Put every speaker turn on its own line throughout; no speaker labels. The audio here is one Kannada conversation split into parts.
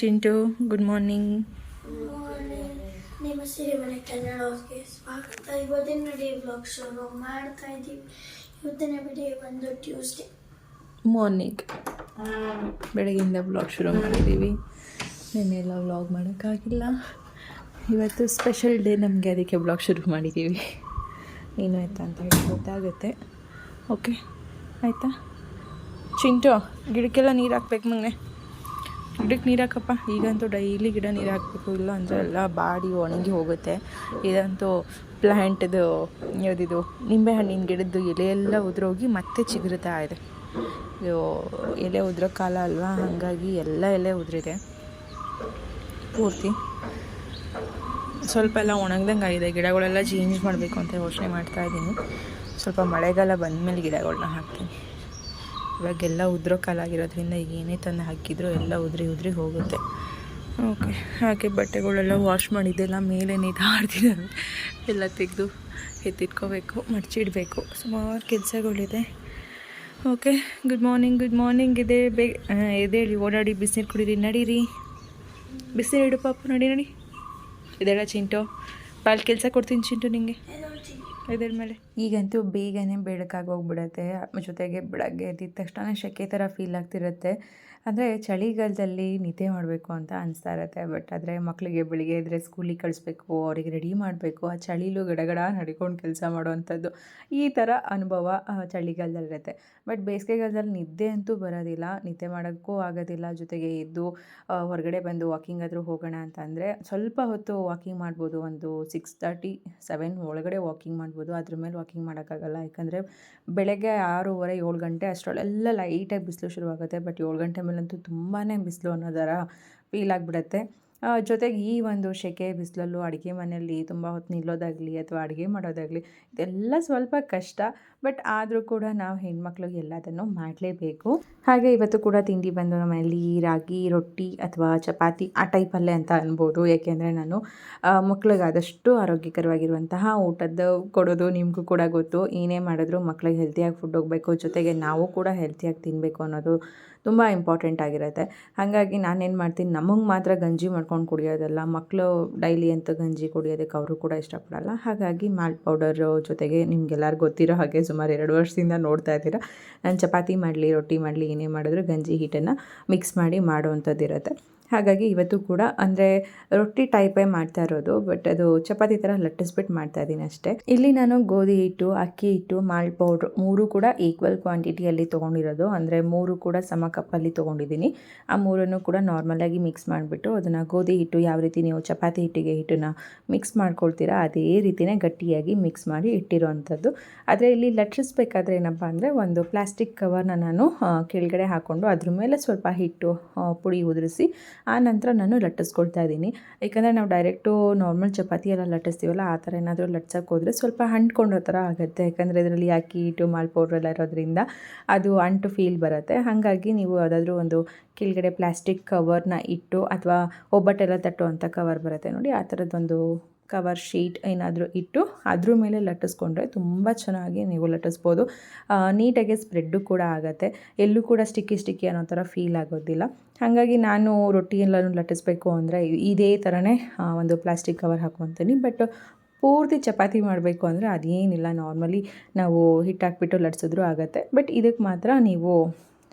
ಚಿಂಟು ಗುಡ್ ಮಾರ್ನಿಂಗ್
ನಿಮ್ಮ ಸಿರಿಮನೆ ಕನ್ನಡಕ್ಕೆ ಸ್ವಾಗತ. ಇವತ್ತಿನ ಡೇ ಬ್ಲಾಗ್ ಶುರು ಮಾಡ್ತಾ ಇದ್ದೀವಿ. ಇವತ್ತಿನ ಬಿಡಿ ಒಂದು ಟ್ಯೂಸ್ಡೇ
ಮಾರ್ನಿಂಗ್ ಬೆಳಗ್ಗೆಯಿಂದ ಬ್ಲಾಗ್ ಶುರು ಮಾಡಿದ್ದೀವಿ. ನಿನ್ನೆಲ್ಲ ವ್ಲಾಗ್ ಮಾಡೋಕ್ಕಾಗಿಲ್ಲ. ಇವತ್ತು ಸ್ಪೆಷಲ್ ಡೇ ನಮಗೆ ಅದಕ್ಕೆ ಬ್ಲಾಗ್ ಶುರು ಮಾಡಿದ್ದೀವಿ. ಏನು ಆಯ್ತಾ ಅಂತ ಹೇಳಿ ಗೊತ್ತಾಗುತ್ತೆ. ಓಕೆ ಆಯಿತಾ? ಚಿಂಟು ಗಿಡಕ್ಕೆಲ್ಲ ನೀರು ಹಾಕ್ಬೇಕು ಮಗನೆ ಗಿಡಕ್ಕೆ ನೀರು ಹಾಕಪ್ಪ. ಈಗಂತೂ ಡೈಲಿ ಗಿಡ ನೀರು ಹಾಕಬೇಕು. ಇಲ್ಲ ಅಂದರೆ ಎಲ್ಲ ಬಾಡಿ ಒಣಗಿ ಹೋಗುತ್ತೆ. ಇದಂತೂ ಪ್ಲ್ಯಾಂಟ್ದು ಯಾವುದಿದು, ನಿಂಬೆಹಣ್ಣಿನ ಗಿಡದ್ದು ಎಲೆ ಎಲ್ಲ ಉದುರೋಗಿ ಮತ್ತೆ ಚಿಗುರುತ್ತಾ ಇದೆ. ಇದು ಎಲೆ ಉದುರೋ ಕಾಲ ಅಲ್ವಾ? ಹಾಗಾಗಿ ಎಲ್ಲ ಎಲೆ ಉದುರಿದೆ. ಪೂರ್ತಿ. ಸ್ವಲ್ಪ ಎಲ್ಲ ಒಣಗ್ದಂಗೆ ಆಗಿದೆ. ಗಿಡಗಳೆಲ್ಲ ಚೇಂಜ್ ಮಾಡಬೇಕು ಅಂತ ಯೋಚನೆ ಮಾಡ್ತಾ ಇದ್ದೀನಿ. ಸ್ವಲ್ಪ ಮಳೆಗಾಲ ಬಂದಮೇಲೆ ಗಿಡಗಳನ್ನ ಹಾಕ್ತೀನಿ. ಇವಾಗೆಲ್ಲ ಉದ್ರೋ ಕಾಲ ಆಗಿರೋದ್ರಿಂದ ಈಗ ಏನೇ ತಂದು ಹಾಕಿದ್ರು ಎಲ್ಲ ಉದ್ರಿ ಉದ್ರಿ ಹೋಗುತ್ತೆ. ಓಕೆ, ಹಾಗೆ ಬಟ್ಟೆಗಳೆಲ್ಲ ವಾಶ್ ಮಾಡಿದ್ದೆಲ್ಲ ಮೇಲೆ ನೇತಾಡ್ತಿದ್ದಾವೆ ಎಲ್ಲ ತೆಗೆದು ಎತ್ತಿಟ್ಕೋಬೇಕು, ಮಡಚಿಡಬೇಕು. ಸುಮಾರು ಕೆಲಸಗಳಿದೆ. Okay good morning good morning ಇದೆ ಬೇ ಎದೇಳಿ ಓಡಾಡಿ, ಬಿಸಿನೀರು ಕುಡೀರಿ, ನಡೀರಿ. ಬಿಸಿನೀರು ಇಡು ಪಾಪು, ನಡಿ ನಡಿ. ಇದೆಲ್ಲ ಚಿಂಟು, ಪಾಲ್ ಕೆಲಸ ಕೊಡ್ತೀನಿ ಚಿಂಟು ನಿಂಗೆ. ಇದ್ರ ಮೇಲೆ. ಈಗಂತೂ ಬೇಗನೆ ಬೆಳಕಾಗೋಗ್ಬಿಡತ್ತೆ ಜೊತೆಗೆ ಬೆಳಗ್ಗೆ ಎದ್ದಿದ ತಕ್ಷಣ ಸೆಕೆ ಥರ ಫೀಲ್ ಆಗ್ತಿರುತ್ತೆ. ಅಂದರೆ ಚಳಿಗಾಲದಲ್ಲಿ ನಿದ್ದೆ ಮಾಡಬೇಕು ಅಂತ ಅನಿಸ್ತಾ ಇರುತ್ತೆ. ಬಟ್ ಆದರೆ ಮಕ್ಕಳಿಗೆ ಬೆಳಿಗ್ಗೆ ಇದ್ದರೆ ಸ್ಕೂಲಿಗೆ ಕಳಿಸ್ಬೇಕು, ಅವರಿಗೆ ರೆಡಿ ಮಾಡಬೇಕು, ಆ ಚಳಿಲೂ ಗಡಗಡ ನಡ್ಕೊಂಡು ಕೆಲಸ ಮಾಡುವಂಥದ್ದು ಈ ಥರ ಅನುಭವ ಚಳಿಗಾಲದಲ್ಲಿ ಚಳಿಗಾಲದಲ್ಲಿರುತ್ತೆ ಬಟ್ ಬೇಸಿಗೆಗಾಲದಲ್ಲಿ ನಿದ್ದೆ ಅಂತೂ ಬರೋದಿಲ್ಲ, ನಿದ್ದೆ ಮಾಡೋಕ್ಕೂ ಆಗೋದಿಲ್ಲ. ಜೊತೆಗೆ ಎದ್ದು ಹೊರಗಡೆ ಬಂದು ವಾಕಿಂಗ್ ಆದರೂ ಹೋಗೋಣ ಅಂತ ಅಂದರೆ ಸ್ವಲ್ಪ ಹೊತ್ತು ವಾಕಿಂಗ್ ಮಾಡ್ಬೋದು. ಒಂದು ಸಿಕ್ಸ್ ತರ್ಟಿ ಸೆವೆನ್ ಒಳಗಡೆ ವಾಕಿಂಗ್ ಮಾಡ್ಬೋದು. ಅದ್ರ ಮೇಲೆ ವಾಕಿಂಗ್ ಮಾಡೋಕ್ಕಾಗಲ್ಲ. ಯಾಕಂದರೆ ಬೆಳಗ್ಗೆ ಆರೂವರೆ, ಏಳು ಗಂಟೆ ಅಷ್ಟರಲ್ಲೆಲ್ಲ ಲೈಟಾಗಿ ಬಿಸಿಲು ಶುರುವಾಗುತ್ತೆ. ಬಟ್ ಏಳು ಗಂಟೆ ಮೇಲಂತೂ ತುಂಬಾ ಬಿಸಿಲು ಅನ್ನೋದರ ಫೀಲ್ ಆಗಿಬಿಡತ್ತೆ. ಜೊತೆಗೆ ಈ ಒಂದು ಸೆಕೆ ಬಿಸಿಲಲ್ಲೂ ಅಡುಗೆ ಮನೆಯಲ್ಲಿ ತುಂಬ ಹೊತ್ತು ನಿಲ್ಲೋದಾಗಲಿ ಅಥವಾ ಅಡುಗೆ ಮಾಡೋದಾಗಲಿ ಇದೆಲ್ಲ ಸ್ವಲ್ಪ ಕಷ್ಟ, ಬಟ್ ಆದರೂ ಕೂಡ ನಾವು ಹೆಣ್ಮಕ್ಳು ಎಲ್ಲದನ್ನು ಮಾಡಲೇಬೇಕು. ಹಾಗೆ ಇವತ್ತು ಕೂಡ ತಿಂಡಿ ಬಂದು ನಮ್ಮಲ್ಲಿ ರಾಗಿ, ರೊಟ್ಟಿ ಅಥವಾ ಚಪಾತಿ ಆ ಟೈಪಲ್ಲೇ ಅಂತ ಅನ್ಬೋದು. ಯಾಕೆಂದರೆ ನಾನು ಮಕ್ಳಿಗಾದಷ್ಟು ಆರೋಗ್ಯಕರವಾಗಿರುವಂತಹ ಊಟದ್ದು ಕೊಡೋದು ನಿಮಗೂ ಕೂಡ ಗೊತ್ತು. ಏನೇ ಮಾಡಿದ್ರು ಮಕ್ಳಿಗೆ ಹೆಲ್ತಿಯಾಗಿ ಫುಡ್ ಹೋಗಬೇಕು, ಜೊತೆಗೆ ನಾವು ಕೂಡ ಹೆಲ್ತಿಯಾಗಿ ತಿನ್ನಬೇಕು ಅನ್ನೋದು ತುಂಬ ಇಂಪಾರ್ಟೆಂಟ್ ಆಗಿರುತ್ತೆ. ಹಾಗಾಗಿ ನಾನೇನು ಮಾಡ್ತೀನಿ, ನಮಗೆ ಮಾತ್ರ ಗಂಜಿ ಮಾಡ್ಕೊಂಡು ಕುಡಿಯೋದಲ್ಲ ಮಕ್ಕಳು ಡೈಲಿ ಅಂತ ಗಂಜಿ ಕುಡಿಯೋದಕ್ಕೆ ಅವರು ಕೂಡ ಇಷ್ಟಪಡಲ್ಲ. ಹಾಗಾಗಿ ಮಾಲ್ಟ್ ಪೌಡರು ಜೊತೆಗೆ ನಿಮ್ಗೆಲ್ಲರಿಗೂ ಗೊತ್ತಿರೋ ಹಾಗೆ ಸುಮಾರು ಎರಡು ವರ್ಷದಿಂದ ನೋಡ್ತಾ ಇದ್ದೀರಾ. ನಾನು ಚಪಾತಿ ಮಾಡಲಿ, ರೊಟ್ಟಿ ಮಾಡಲಿ, ಏನೇ ಮಾಡಿದ್ರು ಗಂಜಿ ಹಿಟ್ಟನ್ನು ಮಿಕ್ಸ್ ಮಾಡಿ ಮಾಡುವಂಥದ್ದು ಇರುತ್ತೆ ಹಾಗಾಗಿ ಇವತ್ತು ಕೂಡ, ಅಂದರೆ ರೊಟ್ಟಿ ಟೈಪೇ ಮಾಡ್ತಾ ಇರೋದು ಬಟ್ ಅದು ಚಪಾತಿ ಥರ ಲಟ್ಟಿಸ್ಬಿಟ್ಟು ಮಾಡ್ತಾ ಇದ್ದೀನಿ ಅಷ್ಟೇ. ಇಲ್ಲಿ ನಾನು ಗೋಧಿ ಹಿಟ್ಟು, ಅಕ್ಕಿ ಹಿಟ್ಟು ಮಾಲ್ಟ್ ಪೌಡ್ರ್ ಮೂರು ಕೂಡ ಈಕ್ವಲ್ ಕ್ವಾಂಟಿಟಿಯಲ್ಲಿ ತೊಗೊಂಡಿರೋದು. ಅಂದರೆ ಮೂರು ಕೂಡ ಸಮ ಕಪ್ಪಲ್ಲಿ ತೊಗೊಂಡಿದ್ದೀನಿ. ಆ ಮೂರನ್ನು ಕೂಡ ನಾರ್ಮಲಾಗಿ ಮಿಕ್ಸ್ ಮಾಡಿಬಿಟ್ಟು ಅದನ್ನು ಗೋಧಿ ಹಿಟ್ಟು ಯಾವ ರೀತಿ ನೀವು ಚಪಾತಿ ಹಿಟ್ಟಿಗೆ ಹಿಟ್ಟನ್ನು ಮಿಕ್ಸ್ ಮಾಡ್ಕೊಳ್ತೀರಾ, ಅದೇ ರೀತಿಯೇ ಗಟ್ಟಿಯಾಗಿ ಮಿಕ್ಸ್ ಮಾಡಿ ಇಟ್ಟಿರೋವಂಥದ್ದು. ಆದರೆ ಇಲ್ಲಿ ಲಟ್ಟಿಸ್ಬೇಕಾದ್ರೆ ಏನಪ್ಪ ಅಂದರೆ ಒಂದು ಪ್ಲಾಸ್ಟಿಕ್ ಕವರ್ನ ನಾನು ಕೆಳಗಡೆ ಹಾಕ್ಕೊಂಡು ಅದ್ರ ಮೇಲೆ ಸ್ವಲ್ಪ ಹಿಟ್ಟು ಪುಡಿ ಉದುರಿಸಿ ಆ ನಂತರ ನಾನು ಲಟ್ಟಿಸ್ಕೊಳ್ತಾ ಇದ್ದೀನಿ. ಏಕೆಂದರೆ ನಾವು ಡೈರೆಕ್ಟು ನಾರ್ಮಲ್ ಚಪಾತಿ ಎಲ್ಲ ಲಟ್ಟಿಸ್ತೀವಲ್ಲ, ಆ ಥರ ಏನಾದರೂ ಲಟ್ಸೋಕ್ಕೆ ಹೋದರೆ ಸ್ವಲ್ಪ ಅಂಟ್ಕೊಂಡೋ ಥರ ಆಗುತ್ತೆ. ಯಾಕಂದರೆ ಇದರಲ್ಲಿ ಅಕ್ಕಿ ಇಟ್ಟು ಮಾಲ್ ಪೌಡ್ರ್ ಎಲ್ಲ ಇರೋದ್ರಿಂದ ಅದು ಅಂಟು ಫೀಲ್ ಬರುತ್ತೆ. ಹಾಗಾಗಿ ನೀವು ಯಾವುದಾದ್ರೂ ಒಂದು ಕೆಳಗಡೆ ಪ್ಲಾಸ್ಟಿಕ್ ಕವರ್ನ ಇಟ್ಟು ಅಥವಾ ಒಬ್ಬಟ್ಟೆಲ್ಲ ತಟ್ಟುವಂಥ ಕವರ್ ಬರುತ್ತೆ ನೋಡಿ, ಆ ಥರದ್ದೊಂದು ಕವರ್ ಶೀಟ್ ಏನಾದರೂ ಇಟ್ಟು ಅದ್ರ ಮೇಲೆ ಲಟ್ಟಿಸ್ಕೊಂಡ್ರೆ ತುಂಬ ಚೆನ್ನಾಗಿ ನೀವು ಲಟ್ಟಿಸ್ಬೋದು. ನೀಟಾಗಿ ಸ್ಪ್ರೆಡ್ಡು ಕೂಡ ಆಗುತ್ತೆ. ಎಲ್ಲೂ ಕೂಡ ಸ್ಟಿಕ್ಕಿ ಸ್ಟಿಕ್ಕಿ ಅನ್ನೋ ಥರ ಫೀಲ್ ಆಗೋದಿಲ್ಲ. ಹಾಗಾಗಿ ನಾನು ರೊಟ್ಟಿ ಎಲ್ಲನೂ ಲಟ್ಟಿಸ್ಬೇಕು ಅಂದರೆ ಇದೇ ಥರನೇ ಒಂದು ಪ್ಲಾಸ್ಟಿಕ್ ಕವರ್ ಹಾಕ್ಕೊತೀನಿ ಬಟ್ ಪೂರ್ತಿ ಚಪಾತಿ ಮಾಡಬೇಕು ಅಂದರೆ ಅದೇನಿಲ್ಲ. ನಾರ್ಮಲಿ ನಾವು ಹಿಟ್ಟು ಹಾಕ್ಬಿಟ್ಟು ಲಟ್ಸಿದ್ರೂ ಆಗುತ್ತೆ. ಬಟ್ ಇದಕ್ಕೆ ಮಾತ್ರ ನೀವು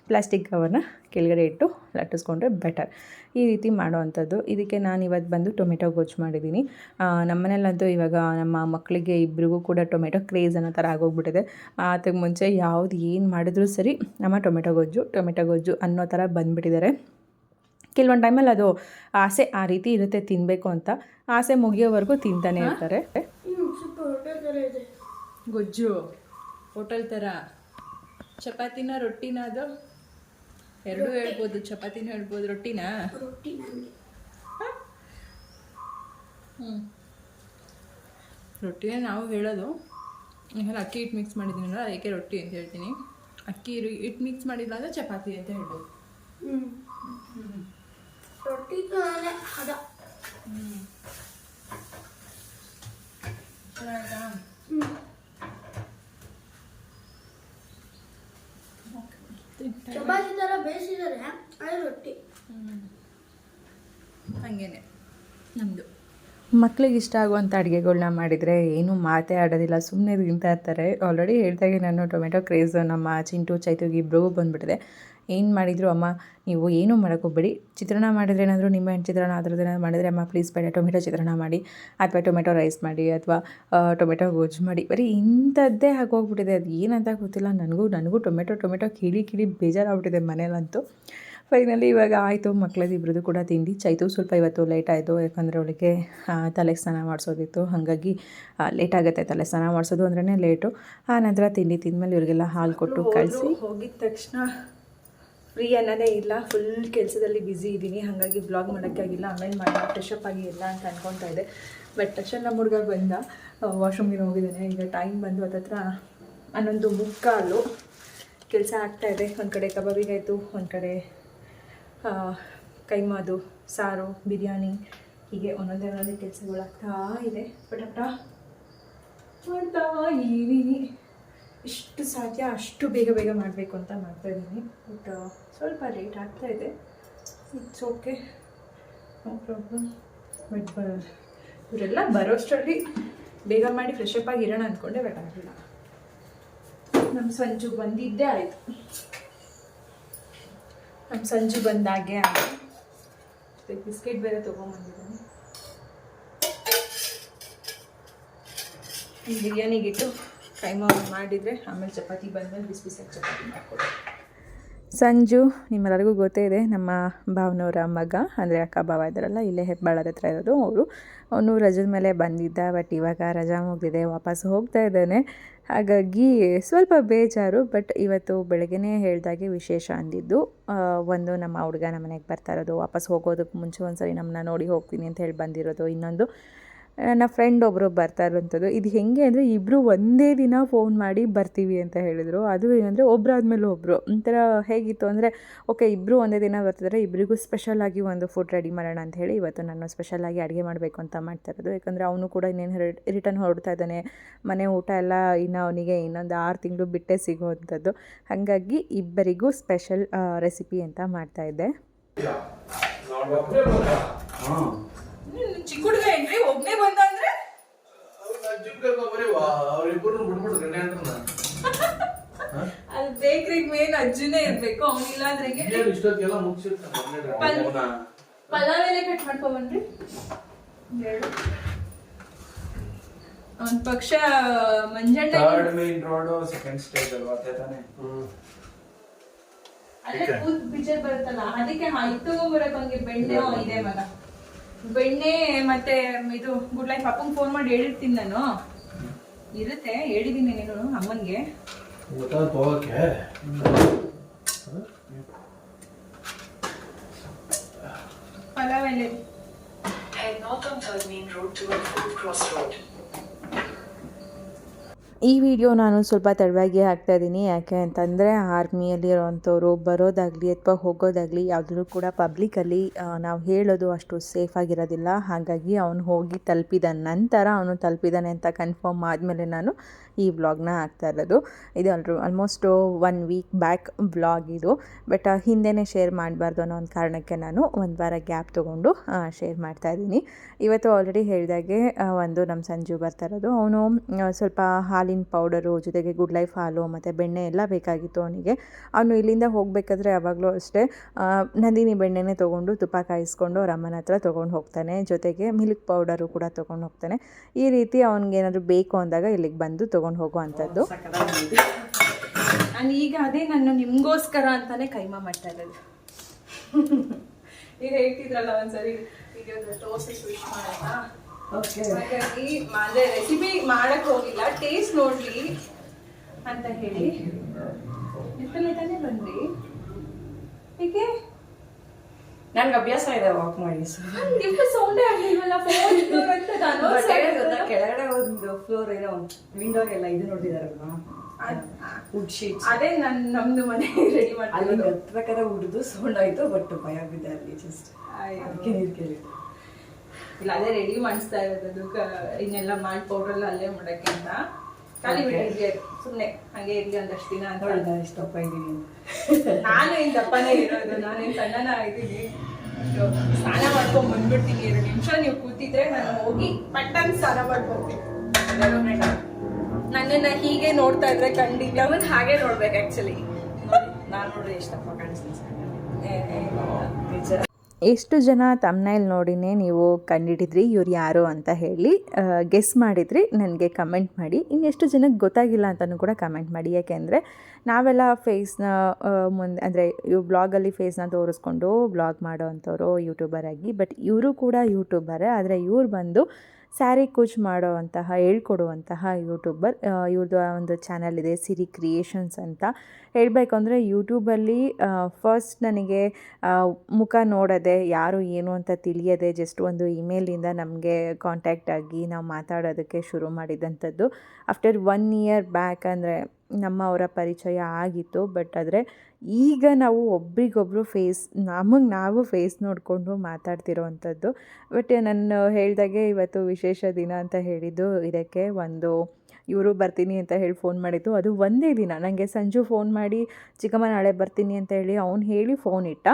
ಪ್ಲಾಸ್ಟಿಕ್ ಕವರ್ನ ಕೆಳಗಡೆ ಇಟ್ಟು ಲಟ್ಟಿಸ್ಕೊಂಡ್ರೆ ಬೆಟರ್. ಈ ರೀತಿ ಮಾಡೋವಂಥದ್ದು. ಇದಕ್ಕೆ ನಾನು ಇವತ್ತು ಬಂದು ಟೊಮೆಟೊ ಗೊಜ್ಜು ಮಾಡಿದ್ದೀನಿ. ನಮ್ಮ ಮನೇಲಂತೂ ಇವಾಗ ನಮ್ಮ ಮಕ್ಕಳಿಗೆ ಇಬ್ಬರಿಗೂ ಕೂಡ ಟೊಮೆಟೊ ಕ್ರೇಜ್ ಅನ್ನೋ ಥರ ಆಗೋಗ್ಬಿಟ್ಟಿದೆ. ಅದಕ್ಕೆ ಮುಂಚೆ ಯಾವುದು ಏನು ಮಾಡಿದ್ರೂ ಸರಿ ನಮ್ಮ ಟೊಮೆಟೊ ಗೊಜ್ಜು ಟೊಮೆಟೊ ಗೊಜ್ಜು ಅನ್ನೋ ಥರ ಬಂದುಬಿಟ್ಟಿದ್ದಾರೆ. ಕೆಲವೊಂದು ಟೈಮಲ್ಲಿ ಅದು ಆಸೆ ಆ ರೀತಿ ಇರುತ್ತೆ ತಿನ್ನಬೇಕು ಅಂತ. ಆಸೆ ಮುಗಿಯೋವರೆಗೂ ತಿಂತಾನೆ ಇರ್ತಾರೆ. ಗೊಜ್ಜು ಹೋಟೆಲ್ ಥರ. ಚಪಾತಿನ ರೊಟ್ಟಿನ ಅದು ಎರಡೂ ಹೇಳ್ಬೋದು ಚಪಾತಿನೂ ಹೇಳ್ಬೋದು ರೊಟ್ಟಿನ? ಹ್ಞೂ ರೊಟ್ಟಿನೇ ನಾವು ಹೇಳೋದು. ಯಾಕಂದ್ರೆ ಅಕ್ಕಿ ಹಿಟ್ಟು ಮಿಕ್ಸ್ ಮಾಡಿದ್ದೀನಲ್ಲ ಅದಕ್ಕೆ ರೊಟ್ಟಿ ಅಂತ ಹೇಳ್ತೀನಿ. ಅಕ್ಕಿ ಹಿಟ್ಟು ಮಿಕ್ಸ್ ಮಾಡಿಲ್ಲ ಅಂದರೆ ಚಪಾತಿ ಅಂತ ಹೇಳ್ಬೋದು.
ಹ್ಞೂ ರೊಟ್ಟಿ ಹ್ಞೂ ಚಪಾತಿ ಥರ ಬೇಯಿಸಿದರೆ ಅದು ರೊಟ್ಟಿ.
ಹಾಗೇನೆ. ನಮ್ಮದು ಮಕ್ಳಿಗೆ ಇಷ್ಟ ಆಗುವಂಥ ಅಡುಗೆಗಳ್ನ ಮಾಡಿದರೆ ಏನೂ ಮಾತೇ ಆಡೋದಿಲ್ಲ ಸುಮ್ಮನೆ ತಿಂತಾ ಇರ್ತಾರೆ. ಆಲ್ರೆಡಿ ಹೇಳ್ದಾಗೆ ನಾನು ಟೊಮೆಟೊ ಕ್ರೇಜ್ ನಮ್ಮ ಚಿಂಟು ಚೈತುಗೆ ಇಬ್ಬರಿಗೂ ಬಂದುಬಿಟ್ಟಿದೆ. ಏನು ಮಾಡಿದ್ರು ಅಮ್ಮ, ನೀವು ಏನೂ ಮಾಡೋಕ್ಕೆ ಹೋಗ್ಬೇಡಿ. ಚಿತ್ರಾನ್ನ ಮಾಡಿದ್ರೆ ಏನಾದರೂ, ನಿಮ್ಮ ಚಿತ್ರಾನ್ನ ಚಿತ್ರಣ ಏನಾದ್ರು ಮಾಡಿದರೆ ಅಮ್ಮ ಪ್ಲೀಸ್ ಬೇಡ ಟೊಮೆಟೊ ಚಿತ್ರಾನ್ನ ಮಾಡಿ, ಅಥವಾ ಟೊಮೆಟೊ ರೈಸ್ ಮಾಡಿ, ಅಥವಾ ಟೊಮೆಟೊ ಗೊಜ್ಜು ಮಾಡಿ. ಬರೀ ಇಂಥದ್ದೇ ಹಾಕೋಗ್ಬಿಟ್ಟಿದೆ ಅದು ಏನಂತ ಗೊತ್ತಿಲ್ಲ. ನನಗೂ ನನಗೂ ಟೊಮೆಟೊ ಟೊಮೆಟೊ ಕಿಳಿ ಕಿಳಿ ಬೇಜಾರಾಗ್ಬಿಟ್ಟಿದೆ ಮನೇಲಂತೂ ಫೈನಲಿ ಇವಾಗ ಆಯಿತು. ಮಕ್ಳದ್ದು ಇಬ್ಬರದ್ದು ಕೂಡ ತಿಂಡಿ ಚೈತು ಸ್ವಲ್ಪ ಇವತ್ತು ಲೇಟ್ ಆಯಿತು. ಯಾಕಂದರೆ ಅವಳಿಗೆ ತಲೆಗೆ ಸ್ನಾನ ಮಾಡಿಸೋದಿತ್ತು. ಹಾಗಾಗಿ ಲೇಟ್ ಆಗುತ್ತೆ ತಲೆ ಸ್ನಾನ ಮಾಡಿಸೋದು ಅಂದ್ರೆ ಲೇಟು ಆ ನಂತರ ತಿಂಡಿ ತಿಂದಮೇಲೆ ಇವರಿಗೆಲ್ಲ ಹಾಲು ಕೊಟ್ಟು ಕಳಿಸಿ. ಹೋಗಿದ ತಕ್ಷಣ ಫ್ರೀ ಅನ್ನೋದೇ ಇಲ್ಲ. ಫುಲ್ ಕೆಲಸದಲ್ಲಿ ಬ್ಯುಸಿ ಇದ್ದೀನಿ. ಹಾಗಾಗಿ ಬ್ಲಾಗ್ ಮಾಡೋಕ್ಕಾಗಿಲ್ಲ ಆಮೇಲೆ ಮಾಡೋಣ ಫ್ರೆಶಪ್ ಆಗಿ ಇಲ್ಲ ಅಂತ ಅನ್ಕೊತಾ ಇದ್ದೆ. ಬಟ್ ತಕ್ಷಣ ನಮ್ಮ ಹುಡುಗ ಬಂದ. ವಾಶ್ರೂಮ್ಗೆ ಹೋಗಿದ್ದಾನೆ. ಈಗ ಟೈಮ್ ಬಂದು ಅದತ್ರ ಹನ್ನೊಂದು ಮುಕ್ಕಾಲು. ಕೆಲಸ ಆಗ್ತಾ ಇದೆ. ಒಂದು ಕಡೆ ಕಬಾಬಿಗಾಯಿತು ಒಂದು ಕಡೆ ಕೈಮಾದು, ಸಾರು, ಬಿರಿಯಾನಿ, ಹೀಗೆ ಒಂದೊಂದೇ ಒಂದೊಂದೇ ಕೆಲಸಗಳಾಗ್ತಾ ಇದೆ. ಪಟಪಟ ಮಾಡ್ತಾ ಇದ್ದೀನಿ. ಎಷ್ಟು ಸಾಧ್ಯ, ಅಷ್ಟು ಬೇಗ ಬೇಗ ಮಾಡಬೇಕು ಅಂತ ಮಾಡ್ತಾ ಇದ್ದೀನಿ. ಬಟ್ ಸ್ವಲ್ಪ ಲೇಟ್ ಆಗ್ತಾ ಇದೆ. It's okay no problem but ಬ ಇವರೆಲ್ಲ ಬರೋಷ್ಟರಲ್ಲಿ ಬೇಗ ಮಾಡಿ ಫ್ರೆಶ್ ಅಪ್ ಆಗಿ ಇರೋಣ ಅಂದ್ಕೊಂಡೆ ಬಟ್ ಆಗಿಲ್ಲ ನಮ್ಮ ಸಂಜು ಬಂದಿದ್ದೇ ಆಯಿತು. ನಮ್ಮ ಸಂಜು ಬಂದಾಗೆ ಆಯಿತು ಬಿಸ್ಕೆಟ್ ಬೇರೆ ತೊಗೊಂಬಂದಿದ್ದೀನಿ. ಬಿರಿಯಾನಿಗಿಟ್ಟು ಕೈಮಾ ಮಾಡಿದರೆ ಆಮೇಲೆ ಚಪಾತಿ ಬಂದಮೇಲೆ ಬಿಸಿ ಬಿಸಿಯಾಗಿ ಚಪಾತಿ ಮಾಡಿಕೊಡು ಸಂಜು, ನಿಮ್ಮೆಲ್ಲರಿಗೂ ಗೊತ್ತೇ ಇದೆ, ನಮ್ಮ ಭಾವನವರ ಮಗ, ಅಂದರೆ ಅಕ್ಕ, ಭಾವ ಇದ್ದಾರಲ್ಲ, ಇಲ್ಲೇ ಹೆಬ್ಬಾಳದ ಹತ್ರ ಇರೋದು ಅವರು. ಅವನು ರಜದ ಮೇಲೆ ಬಂದಿದ್ದ ಬಟ್ ಇವಾಗ ರಜಾ ಮುಗಿದಿದೆ, ವಾಪಸ್ ಹೋಗ್ತಾ ಇದ್ದಾನೆ. ಹಾಗಾಗಿ ಸ್ವಲ್ಪ ಬೇಜಾರು ಬಟ್ ಇವತ್ತು ಬೆಳಗ್ಗೆ ಹೇಳ್ದಾಗೆ ವಿಶೇಷ ಅಂದಿದ್ದು ಒಂದು ನಮ್ಮ ಹುಡುಗ ನಮ್ಮ ಮನೆಗೆ ಬರ್ತಾ ಇರೋದು, ವಾಪಸ್ ಹೋಗೋದಕ್ಕೆ ಮುಂಚೆ ಒಂದು ಸರಿ ನಮ್ಮನ್ನ ನೋಡಿ ಹೋಗ್ತೀನಿ ಅಂತ ಹೇಳಿ ಬಂದಿರೋದು, ಇನ್ನೊಂದು. ನನ್ನ ಫ್ರೆಂಡ್ ಒಬ್ಬರು ಬರ್ತಾ ಇರುವಂಥದ್ದು ಇದು ಹೆಂಗೆ ಅಂದರೆ ಇಬ್ಬರು ಒಂದೇ ದಿನ ಫೋನ್ ಮಾಡಿ ಬರ್ತೀವಿ ಅಂತ ಹೇಳಿದರು. ಅದು ಏನಂದರೆ ಒಬ್ಬರಾದ್ಮೇಲೆ ಒಬ್ಬರು ಒಂಥರ ಹೇಗಿತ್ತು ಅಂದರೆ ಓಕೆ ಇಬ್ಬರು ಒಂದೇ ದಿನ ಬರ್ತಿದ್ದಾರೆ ಇಬ್ಬರಿಗೂ ಸ್ಪೆಷಲಾಗಿ ಒಂದು ಫುಡ್ ರೆಡಿ ಮಾಡೋಣ ಅಂತ ಹೇಳಿ ಇವತ್ತು ನಾನು ಸ್ಪೆಷಲಾಗಿ ಅಡುಗೆ ಮಾಡಬೇಕು ಅಂತ ಮಾಡ್ತಾ ಇರೋದು. ಯಾಕಂದರೆ ಅವನು ಕೂಡ ಇನ್ನೇನು ರಿಟರ್ನ್ ಹೊರಡ್ತಾ ಇದ್ದಾನೆ. ಮನೆ ಊಟ ಎಲ್ಲ ಇನ್ನು ಅವನಿಗೆ ಇನ್ನೊಂದು ಆರು ತಿಂಗಳು ಬಿಟ್ಟೇ ಸಿಗೋವಂಥದ್ದು ಹಾಗಾಗಿ ಇಬ್ಬರಿಗೂ ಸ್ಪೆಷಲ್ ರೆಸಿಪಿ ಅಂತ ಮಾಡ್ತಾ ಇದ್ದೆ. ಚಿಕ್ಕ ಹುಡುಗ ಏನ್ರಿ? ಒಬ್ನೇ ಬಂದ ಅಂದ್ರೆ. ಅಲ್ಲಿ ಬೇಕ್ರಿಗೆ ಮೇನ್ ಅಜ್ಜನೇ ಇರ್ಬೇಕು ಅವನಿಲ್ಲ ಅಂದ್ರೆ. ಪಲಾವ್ ಎಲೆ ಕಟ್ ಮಾಡ್ಕೊಂಬನ್ರಿ. ಎರಡು. ಒಂದ್ ಪಕ್ಷ Manjanna
third main road second stage ಅಲ್ವಾ ಅದೇ ತಾನೇ?
ಅಲ್ಲೇ ಕೂತ್ ಪಿಕ್ಚರ್ ಬರುತ್ತಲ್ಲ ಅದಕ್ಕೆ ಇದು ತಗೊಂಬರಕ್ ಅವ್ನಿಗೆ ಬೆಣ್ಣೆ ಇದೆ ಮಗ. ಬೆಣ್ಣೆ ಮತ್ತೆ ಇದು ಗುಡ್ ಲೈಫ್ ಅಪ್ಪಂಗ್ ಫೋನ್ ಮಾಡಿ ಹೇಳಿರ್ತೀನಿ ನಾನು. ಇರುತ್ತೆ ಹೇಳಿದ್ದೀನಿ ನೀನು ಅಮ್ಮನ್ಗೆ.
ಹೋಗಕ್ಕೆ.
ಪಲಾವ್ ಎಲೆ.
On Third Main Road to Food Road.
ಈ ವಿಡಿಯೋ ನಾನು ಸ್ವಲ್ಪ ತಡವಾಗಿ ಹಾಕ್ತಾ ಇದ್ದೀನಿ. ಯಾಕೆ ಅಂತಂದರೆ ಆರ್ಮಿಯಲ್ಲಿ ಇರೋವಂಥವ್ರು ಬರೋದಾಗಲಿ ಅಥವಾ ಹೋಗೋದಾಗಲಿ ಯಾವುದೂ ಕೂಡ ಪಬ್ಲಿಕಲ್ಲಿ ನಾವು ಹೇಳೋದು ಅಷ್ಟು ಸೇಫ್ ಆಗಿರೋದಿಲ್ಲ. ಹಾಗಾಗಿ ಅವನು ಹೋಗಿ ತಲುಪಿದ ನಂತರ ಅವನು ತಲುಪಿದ್ದಾನೆ ಅಂತ ಕನ್ಫರ್ಮ್ ಆದಮೇಲೆ ನಾನು ಈ ವ್ಲಾಗ್ನ ಹಾಕ್ತಾ ಇರೋದು. ಇದು ಅಲ್ರು almost one week back vlog ಇದು. ಬಟ್ ಹಿಂದೆನೇ ಶೇರ್ ಮಾಡಬಾರ್ದು ಅನ್ನೋ ಒಂದು ಕಾರಣಕ್ಕೆ ನಾನು ಒಂದು ವಾರ ಗ್ಯಾಪ್ ತೊಗೊಂಡು ಶೇರ್ ಮಾಡ್ತಾ ಇದ್ದೀನಿ. ಇವತ್ತು ಆಲ್ರೆಡಿ ಹೇಳಿದಾಗೆ ಒಂದು ನಮ್ಮ ಸಂಜು ಬರ್ತಾ ಇರೋದು. ಅವನು ಸ್ವಲ್ಪ ಹಾಲಿನ ಪೌಡರು ಜೊತೆಗೆ ಗುಡ್ ಲೈಫ್ ಹಾಲು ಮತ್ತು ಬೆಣ್ಣೆ ಎಲ್ಲ ಬೇಕಾಗಿತ್ತು ಅವನಿಗೆ. ಅವನು ಇಲ್ಲಿಂದ ಹೋಗಬೇಕಾದ್ರೆ ಯಾವಾಗಲೂ ಅಷ್ಟೇ ನಂದಿನಿ ಬೆಣ್ಣೆನೇ ತೊಗೊಂಡು ತುಪ್ಪ ಕಾಯಿಸ್ಕೊಂಡು ಅಮ್ಮನ ಹತ್ರ ತೊಗೊಂಡು ಹೋಗ್ತಾನೆ. ಜೊತೆಗೆ ಮಿಲ್ಕ್ ಪೌಡರು ಕೂಡ ತೊಗೊಂಡು ಹೋಗ್ತಾನೆ. ಈ ರೀತಿ ಅವ್ನಿಗೆ ಏನಾದರೂ ಬೇಕು ಅಂದಾಗ ಇಲ್ಲಿಗೆ ಬಂದು ತೊಗೊಂಡು ಹೋಗುವಂಥದ್ದು ನಾನು ಈಗ ಅದೇ ನಾನು ನಿಮಗೋಸ್ಕರ ಅಂತಾನೆ ಕೈಮಾ ಮಾಡ್ತಾ ಇರೋದು. ಈಗ ಹೇಳ್ತಿದ್ರಲ್ಲ ಒಂದ್ಸರಿ ಈಗ ದೋಸೆ ಸ್ವಿಚ್ ಮಾಡೋಣ ಹಾಗಾಗಿ ಅದೇ ರೆಸಿಪಿ ಮಾಡಕ್ ಹೋಗಿಲ್ಲ ಟೇಸ್ಟ್ ನೋಡ್ಲಿ ಅಂತ ಹೇಳಿ. ಇತ್ತಲೇ ತಾನೇ ಬಂದ್ರಿ. ಏಕೆ
ನನ್ಗೆ ಅಭ್ಯಾಸ ಇದೆ ವಾಕ್ ಮಾಡಿ
ನಿಮ್ಗೆ ಸೌಂಡೇ ಆಗ್ಲಿಲ್ವಲ್ಲ? ಫೋನ್ ಅಂತ ನಾನು
ಗೊತ್ತಾ ಕೆಳಗಡೆ ಒಂದು ಫ್ಲೋರ್ ಏನೋ ವಿಂಡೋಗೆಲ್ಲ ಇದು ನೋಡಿದಾರಲ್ವಾ ವುಡ್ ಶೀಟ್
ಅದೇ ನನ್ ನಮ್ದು ಮನೆ ರೆಡಿ
ಅಲ್ಲಿ
ಮಾಡ್ತಿರೋದು
ಹುಡ್ದು ಸೌಂಡ್ ಆಯ್ತು ಬಟ್ ಭಯ ಬಿದ್ದೆ ಅಲ್ಲಿ ಜಸ್ಟ್. ಅದಕ್ಕೆ ನೀರು ಕೇಳಿ
ಇಲ್ಲ ಅದೇ ರೆಡಿ ಮಾಡಿಸ್ತಾ ಇರೋದು. ಇನ್ನೆಲ್ಲ ಮಾಡಿ ಪೌಡ್ರೆಲ್ಲ ಅಲ್ಲೇ ಮಾಡೋಕ್ಕಿಂತ ಖಾಲಿ. ಬಿಟ್ಟಿದ್ದೆ ಸುಮ್ಮನೆ ಹಂಗೆ ಇರ್ಲಿ ಒಂದಷ್ಟು ದಿನ ಅಂತ.
ನಾನು ಇಷ್ಟಪ್ಪ ಇದ್ದೀನಿ?
ನಾನು ಏನ್ ದಪ್ಪನೇ ಇರೋದು? ನಾನೇನ್ ಸಣ್ಣನ ಇದ್ದೀನಿ ಸ್ನಾನ ಮಾಡ್ಕೊಂಡ್ ಬಂದ್ಬಿಡ್ತೀನಿ. ಎರಡು ನಿಮಿಷ ನೀವು ಕೂತಿದ್ರೆ ನಾನು ಹೋಗಿ ಪಟ್ಟನ್ ಸ್ನಾನ ಮಾಡ್ಕೊತೀನಿ. ನನ್ನನ್ನ ಹೀಗೆ ನೋಡ್ತಾ ಇದ್ರೆ ಖಂಡಿತ.
ಅವನ್ ಹಾಗೆ ನೋಡ್ಬೇಕು ಆಕ್ಚುಲಿ ನಾನು ನೋಡ್ರಿ ಎಷ್ಟಪ್ಪ.
ಎಷ್ಟು ಜನ ತಮ್ನೈಲ್ ನೋಡಿನೇ ನೀವು ಕಂಡಿಡಿದ್ರಿ, ಇವ್ರು ಯಾರು ಅಂತ ಹೇಳಿ ಗೆಸ್ ಮಾಡಿದ್ರಿ, ನನಗೆ ಕಮೆಂಟ್ ಮಾಡಿ. ಇನ್ನೆಷ್ಟು ಜನಕ್ಕೆ ಗೊತ್ತಾಗಿಲ್ಲ ಅಂತಲೂ ಕೂಡ ಕಮೆಂಟ್ ಮಾಡಿ. ಯಾಕೆಂದರೆ ನಾವೆಲ್ಲ ಫೇಸ್ನ ಮುಂದೆ, ಅಂದರೆ ಇವು ಬ್ಲಾಗಲ್ಲಿ ಫೇಸ್ನ ತೋರಿಸ್ಕೊಂಡು ಬ್ಲಾಗ್ ಮಾಡೋ ಅಂಥವ್ರು ಯೂಟ್ಯೂಬರ್ ಆಗಿ ಬಟ್ ಇವರು ಕೂಡ ಯೂಟ್ಯೂಬರೇ ಆದರೆ ಇವ್ರು ಬಂದು ಸ್ಯಾರಿ ಕೂಚ್ ಮಾಡುವಂತಹ ಹೇಳ್ಕೊಡುವಂತಹ ಯೂಟ್ಯೂಬರ್ ಇವ್ರದ್ದು ಒಂದು ಚಾನಲ್ ಇದೆ ಸಿರಿ ಕ್ರಿಯೇಷನ್ಸ್ ಅಂತ. ಹೇಳಬೇಕು ಅಂದರೆ ಯೂಟ್ಯೂಬಲ್ಲಿ ಫಸ್ಟ್ ನನಗೆ ಮುಖ ನೋಡದೆ, ಯಾರು ಏನು ಅಂತ ತಿಳಿಯದೆ ಜಸ್ಟ್ ಒಂದು ಇಮೇಲಿಂದ ನಮಗೆ ಕಾಂಟ್ಯಾಕ್ಟ್ ಆಗಿ ನಾವು ಮಾತಾಡೋದಕ್ಕೆ ಶುರು ಮಾಡಿದಂಥದ್ದು. ಆಫ್ಟರ್ ಒನ್ ಇಯರ್ ಬ್ಯಾಕ್ ಅಂದರೆ ನಮ್ಮ ಅವರ ಪರಿಚಯ ಆಗಿತ್ತು. ಬಟ್ ಆದರೆ ಈಗ ನಾವು ಒಬ್ರಿಗೊಬ್ರು ಫೇಸ್, ನಮಗೆ ನಾವು ಫೇಸ್ ನೋಡಿಕೊಂಡು ಮಾತಾಡ್ತಿರೋ ಅಂಥದ್ದು ಬಟ್ ನಾನು ಹೇಳಿದಾಗೆ ಇವತ್ತು ವಿಶೇಷ ದಿನ ಅಂತ ಹೇಳಿದ್ದು, ಇದಕ್ಕೆ ಒಂದು ಇವರು ಬರ್ತೀನಿ ಅಂತ ಹೇಳಿ ಫೋನ್ ಮಾಡಿದ್ದು. ಅದು ಒಂದೇ ದಿನ. ನನಗೆ ಸಂಜು ಫೋನ್ ಮಾಡಿ, ಚಿಕ್ಕಮ್ಮ ನಾಳೆ ಬರ್ತೀನಿ ಅಂತ ಹೇಳಿ ಅವ್ನು ಹೇಳಿ ಫೋನ್ ಇಟ್ಟ.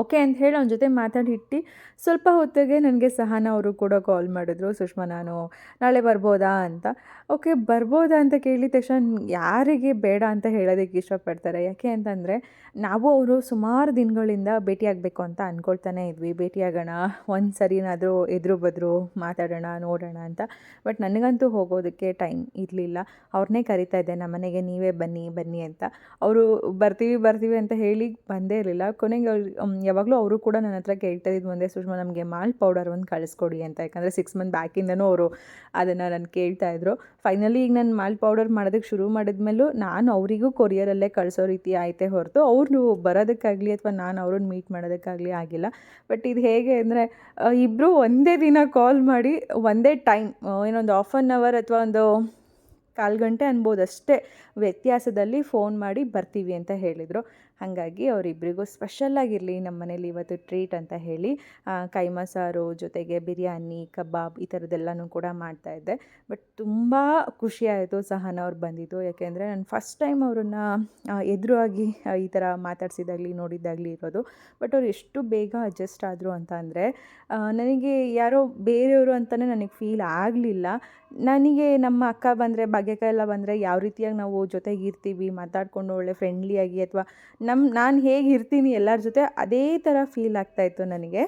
ಓಕೆ ಅಂತ ಹೇಳಿ ಅವನ ಜೊತೆ ಮಾತಾಡಿಟ್ಟು ಸ್ವಲ್ಪ ಹೊತ್ತಿಗೆ ನನಗೆ ಸಹನ ಅವರು ಕೂಡ ಕಾಲ್ ಮಾಡಿದ್ರು. ಸುಷ್ಮಾ, ನಾನು ನಾಳೆ ಬರ್ಬೋದಾ ಅಂತ. ಓಕೆ, ಬರ್ಬೋದಾ ಅಂತ ಕೇಳಿದ ತಕ್ಷಣ ಯಾರಿಗೆ ಬೇಡ ಅಂತ ಹೇಳೋದಕ್ಕೆ ಇಷ್ಟಪಡ್ತಾರೆ. ಯಾಕೆ ಅಂತಂದರೆ ನಾವು ಅವರು ಸುಮಾರು ದಿನಗಳಿಂದ ಭೇಟಿಯಾಗಬೇಕು ಅಂತ ಅಂದ್ಕೊಳ್ತಾನೆ ಇದ್ವಿ. ಭೇಟಿಯಾಗೋಣ ಒಂದು ಸರಿನಾದರೂ ಎದುರು ಬದ್ರು ಮಾತಾಡೋಣ, ನೋಡೋಣ ಅಂತ. ಬಟ್ ನನಗಂತೂ ಹೋಗೋದಕ್ಕೆ ಟೈಮ್ ಇರಲಿಲ್ಲ. ಅವ್ರನ್ನೇ ಕರಿತಾ ಇದ್ದೆ, ನಮ್ಮ ಮನೆಗೆ ನೀವೇ ಬನ್ನಿ ಬನ್ನಿ ಅಂತ. ಅವರು ಬರ್ತೀವಿ ಬರ್ತೀವಿ ಅಂತ ಹೇಳಿ ಬಂದೇ ಇರಲಿಲ್ಲ. ಕೊನೆಗೆ ಯಾವಾಗಲೂ ಅವರು ಕೂಡ ನನ್ನ ಹತ್ರ ಕೇಳ್ತಾ ಇದ್ದು ಒಂದೇ, ಸುಷ್ಮಾ, ನಮಗೆ ಮಾಲ್ ಪೌಡರ್ ಒಂದು ಕಳಿಸ್ಕೊಡಿ ಅಂತ. ಯಾಕಂದರೆ ಸಿಕ್ಸ್ ಮಂತ್ ಬ್ಯಾಕಿಂದನೂ ಅವರು ಅದನ್ನು ನಾನು ಕೇಳ್ತಾ ಇದ್ರು ಫೈನಲಿ ಈಗ ನಾನು ಮಾಲ್ ಪೌಡರ್ ಮಾಡೋದಕ್ಕೆ ಶುರು ಮಾಡಿದ್ಮೇಲೂ ನಾನು ಅವರಿಗೂ ಕೊರಿಯರಲ್ಲೇ ಕಳಿಸೋ ರೀತಿ ಆಯಿತೇ ಹೊರತು ಅವ್ರು ಬರೋದಕ್ಕಾಗಲಿ ಅಥವಾ ನಾನು ಅವ್ರನ್ನ ಮೀಟ್ ಮಾಡೋದಕ್ಕಾಗಲಿ ಆಗಿಲ್ಲ. ಬಟ್ ಇದು ಹೇಗೆ ಅಂದರೆ ಇಬ್ಬರು ಒಂದೇ ದಿನ ಕಾಲ್ ಮಾಡಿ ಒಂದೇ ಟೈಮ್ ಏನೊಂದು ಹಾಫ್ ಆನ್ ಅವರ್ ಅಥವಾ ಒಂದು ಕಾಲು ಗಂಟೆ ಅನ್ಬೋದು ಅಷ್ಟೇ ವ್ಯತ್ಯಾಸದಲ್ಲಿ ಫೋನ್ ಮಾಡಿ ಬರ್ತೀವಿ ಅಂತ ಹೇಳಿದರು. ಹಾಗಾಗಿ ಅವರಿಬ್ಬರಿಗೂ ಸ್ಪೆಷಲ್ಲಾಗಿರಲಿ ನಮ್ಮ ಮನೇಲಿ ಇವತ್ತು ಟ್ರೀಟ್ ಅಂತ ಹೇಳಿ ಕೈಮಸಾರು ಕೈಮಾ ಸಾರು ಜೊತೆಗೆ ಬಿರಿಯಾನಿ, ಕಬಾಬ್ ಈ ಥರದ್ದೆಲ್ಲನೂ ಕೂಡ ಮಾಡ್ತಾಯಿದ್ದೆ ಬಟ್ ತುಂಬ ಖುಷಿಯಾಯಿತು ಸಹನ ಅವ್ರು ಬಂದಿದ್ದು. ಯಾಕೆಂದರೆ ನಾನು ಫಸ್ಟ್ ಟೈಮ್ ಅವ್ರನ್ನ ಎದುರಾಗಿ ಈ ಥರ ಮಾತಾಡ್ಸಿದಾಗಲಿ, ನೋಡಿದ್ದಾಗಲಿ ಇರೋದು. ಬಟ್ ಅವ್ರು ಎಷ್ಟು ಬೇಗ ಅಡ್ಜಸ್ಟ್ ಆದರು ಅಂತ ಅಂದರೆ ನನಗೆ ಯಾರೋ ಬೇರೆಯವರು ಅಂತಲೇ ನನಗೆ ಫೀಲ್ ಆಗಲಿಲ್ಲ. ನನಗೆ ನಮ್ಮ ಅಕ್ಕ ಬಂದರೆ ಭಾಗ್ಯಕ್ಕ ಎಲ್ಲ ಬಂದರೆ ಯಾವ ರೀತಿಯಾಗಿ ನಾವು ಜೊತೆಗೆ ಇರ್ತೀವಿ ಮಾತಾಡಿಕೊಂಡು ಒಳ್ಳೆ ಫ್ರೆಂಡ್ಲಿಯಾಗಿ ಅಥವಾ ನಮ್ಮ ನಾನು ಹೇಗೆ ಇರ್ತೀನಿ ಎಲ್ಲರ ಜೊತೆ ಅದೇ ಥರ ಫೀಲ್ ಆಗ್ತಾಯಿತ್ತು ನನಗೆ.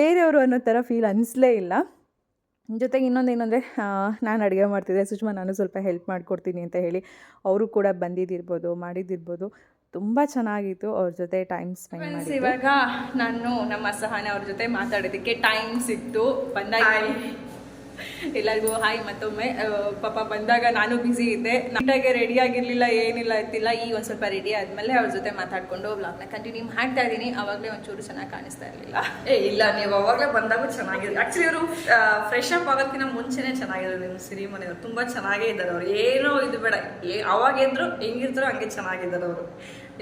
ಬೇರೆಯವರು ಅನ್ನೋ ಥರ ಫೀಲ್ ಅನಿಸ್ಲೇ ಇಲ್ಲ. ಜೊತೆಗೆ ಇನ್ನೊಂದು ಏನಂದರೆ ನಾನು ಅಡುಗೆ ಮಾಡ್ತಿದ್ದೆ ಸುಷ್ಮಾ ನಾನು ಸ್ವಲ್ಪ ಹೆಲ್ಪ್ ಮಾಡಿಕೊಡ್ತೀನಿ ಅಂತ ಹೇಳಿ ಅವರು ಕೂಡ ಬಂದಿದ್ದಿರ್ಬೋದು ಮಾಡಿದ್ದಿರ್ಬೋದು. ತುಂಬ ಚೆನ್ನಾಗಿತ್ತು ಅವ್ರ ಜೊತೆ ಟೈಮ್ ಸ್ಪೆಂಡ್ ಮಾಡಿ ಇವಾಗ ನಾನು ನಮ್ಮ ಸಹನ ಅವ್ರ ಜೊತೆ ಮಾತಾಡೋದಕ್ಕೆ ಟೈಮ್ ಸಿಕ್ತು. ಬಂದಾಗ ಎಲ್ಲರಿಗೂ ಹಾಯ್ ಮತ್ತೊಮ್ಮೆ ಪಾಪ ಬಂದಾಗ ನಾನು ಬ್ಯುಸಿ ಇದ್ದೆ. ನೀಟಾಗಿ ರೆಡಿ ಆಗಿರಲಿಲ್ಲ ಏನಿಲ್ಲ ಇತ್ತಿಲ್ಲ ಈ ಒಂದು ಸ್ವಲ್ಪ ರೆಡಿ ಆದಮೇಲೆ ಅವ್ರ ಜೊತೆ ಮಾತಾಡ್ಕೊಂಡು ಬ್ಲಾಗ್ನ ಕಂಟಿನ್ಯೂ ಮಾಡ್ತಾ ಇದ್ದೀನಿ. ಅವಾಗಲೇ ಒಂಚೂರು ಚೆನ್ನಾಗಿ ಕಾಣಿಸ್ತಾ ಇರಲಿಲ್ಲ.
ಏ ಇಲ್ಲ ನೀವು ಅವಾಗಲೇ ಬಂದಾಗೂ ಚೆನ್ನಾಗಿದೆ. ಆಕ್ಚುಲಿ ಇವರು ಫ್ರೆಶ್ ಅಪ್ ಆಗೋದಕ್ಕಿಂತ ಮುಂಚೆನೆ ಚೆನ್ನಾಗಿದ್ರು ನಿಮ್ಮ ಸಿರಿ ತುಂಬ ತುಂಬಾ ಚೆನ್ನಾಗೇ ಇದ್ದಾರೆ ಅವ್ರು. ಏನೋ ಇದು ಬೇಡ. ಏ ಅವಾಗ ಎದ್ರು ಹೆಂಗಿರ್ತಾರೋ ಹಂಗೆ ಚೆನ್ನಾಗಿದ್ದಾರೆ ಅವರು.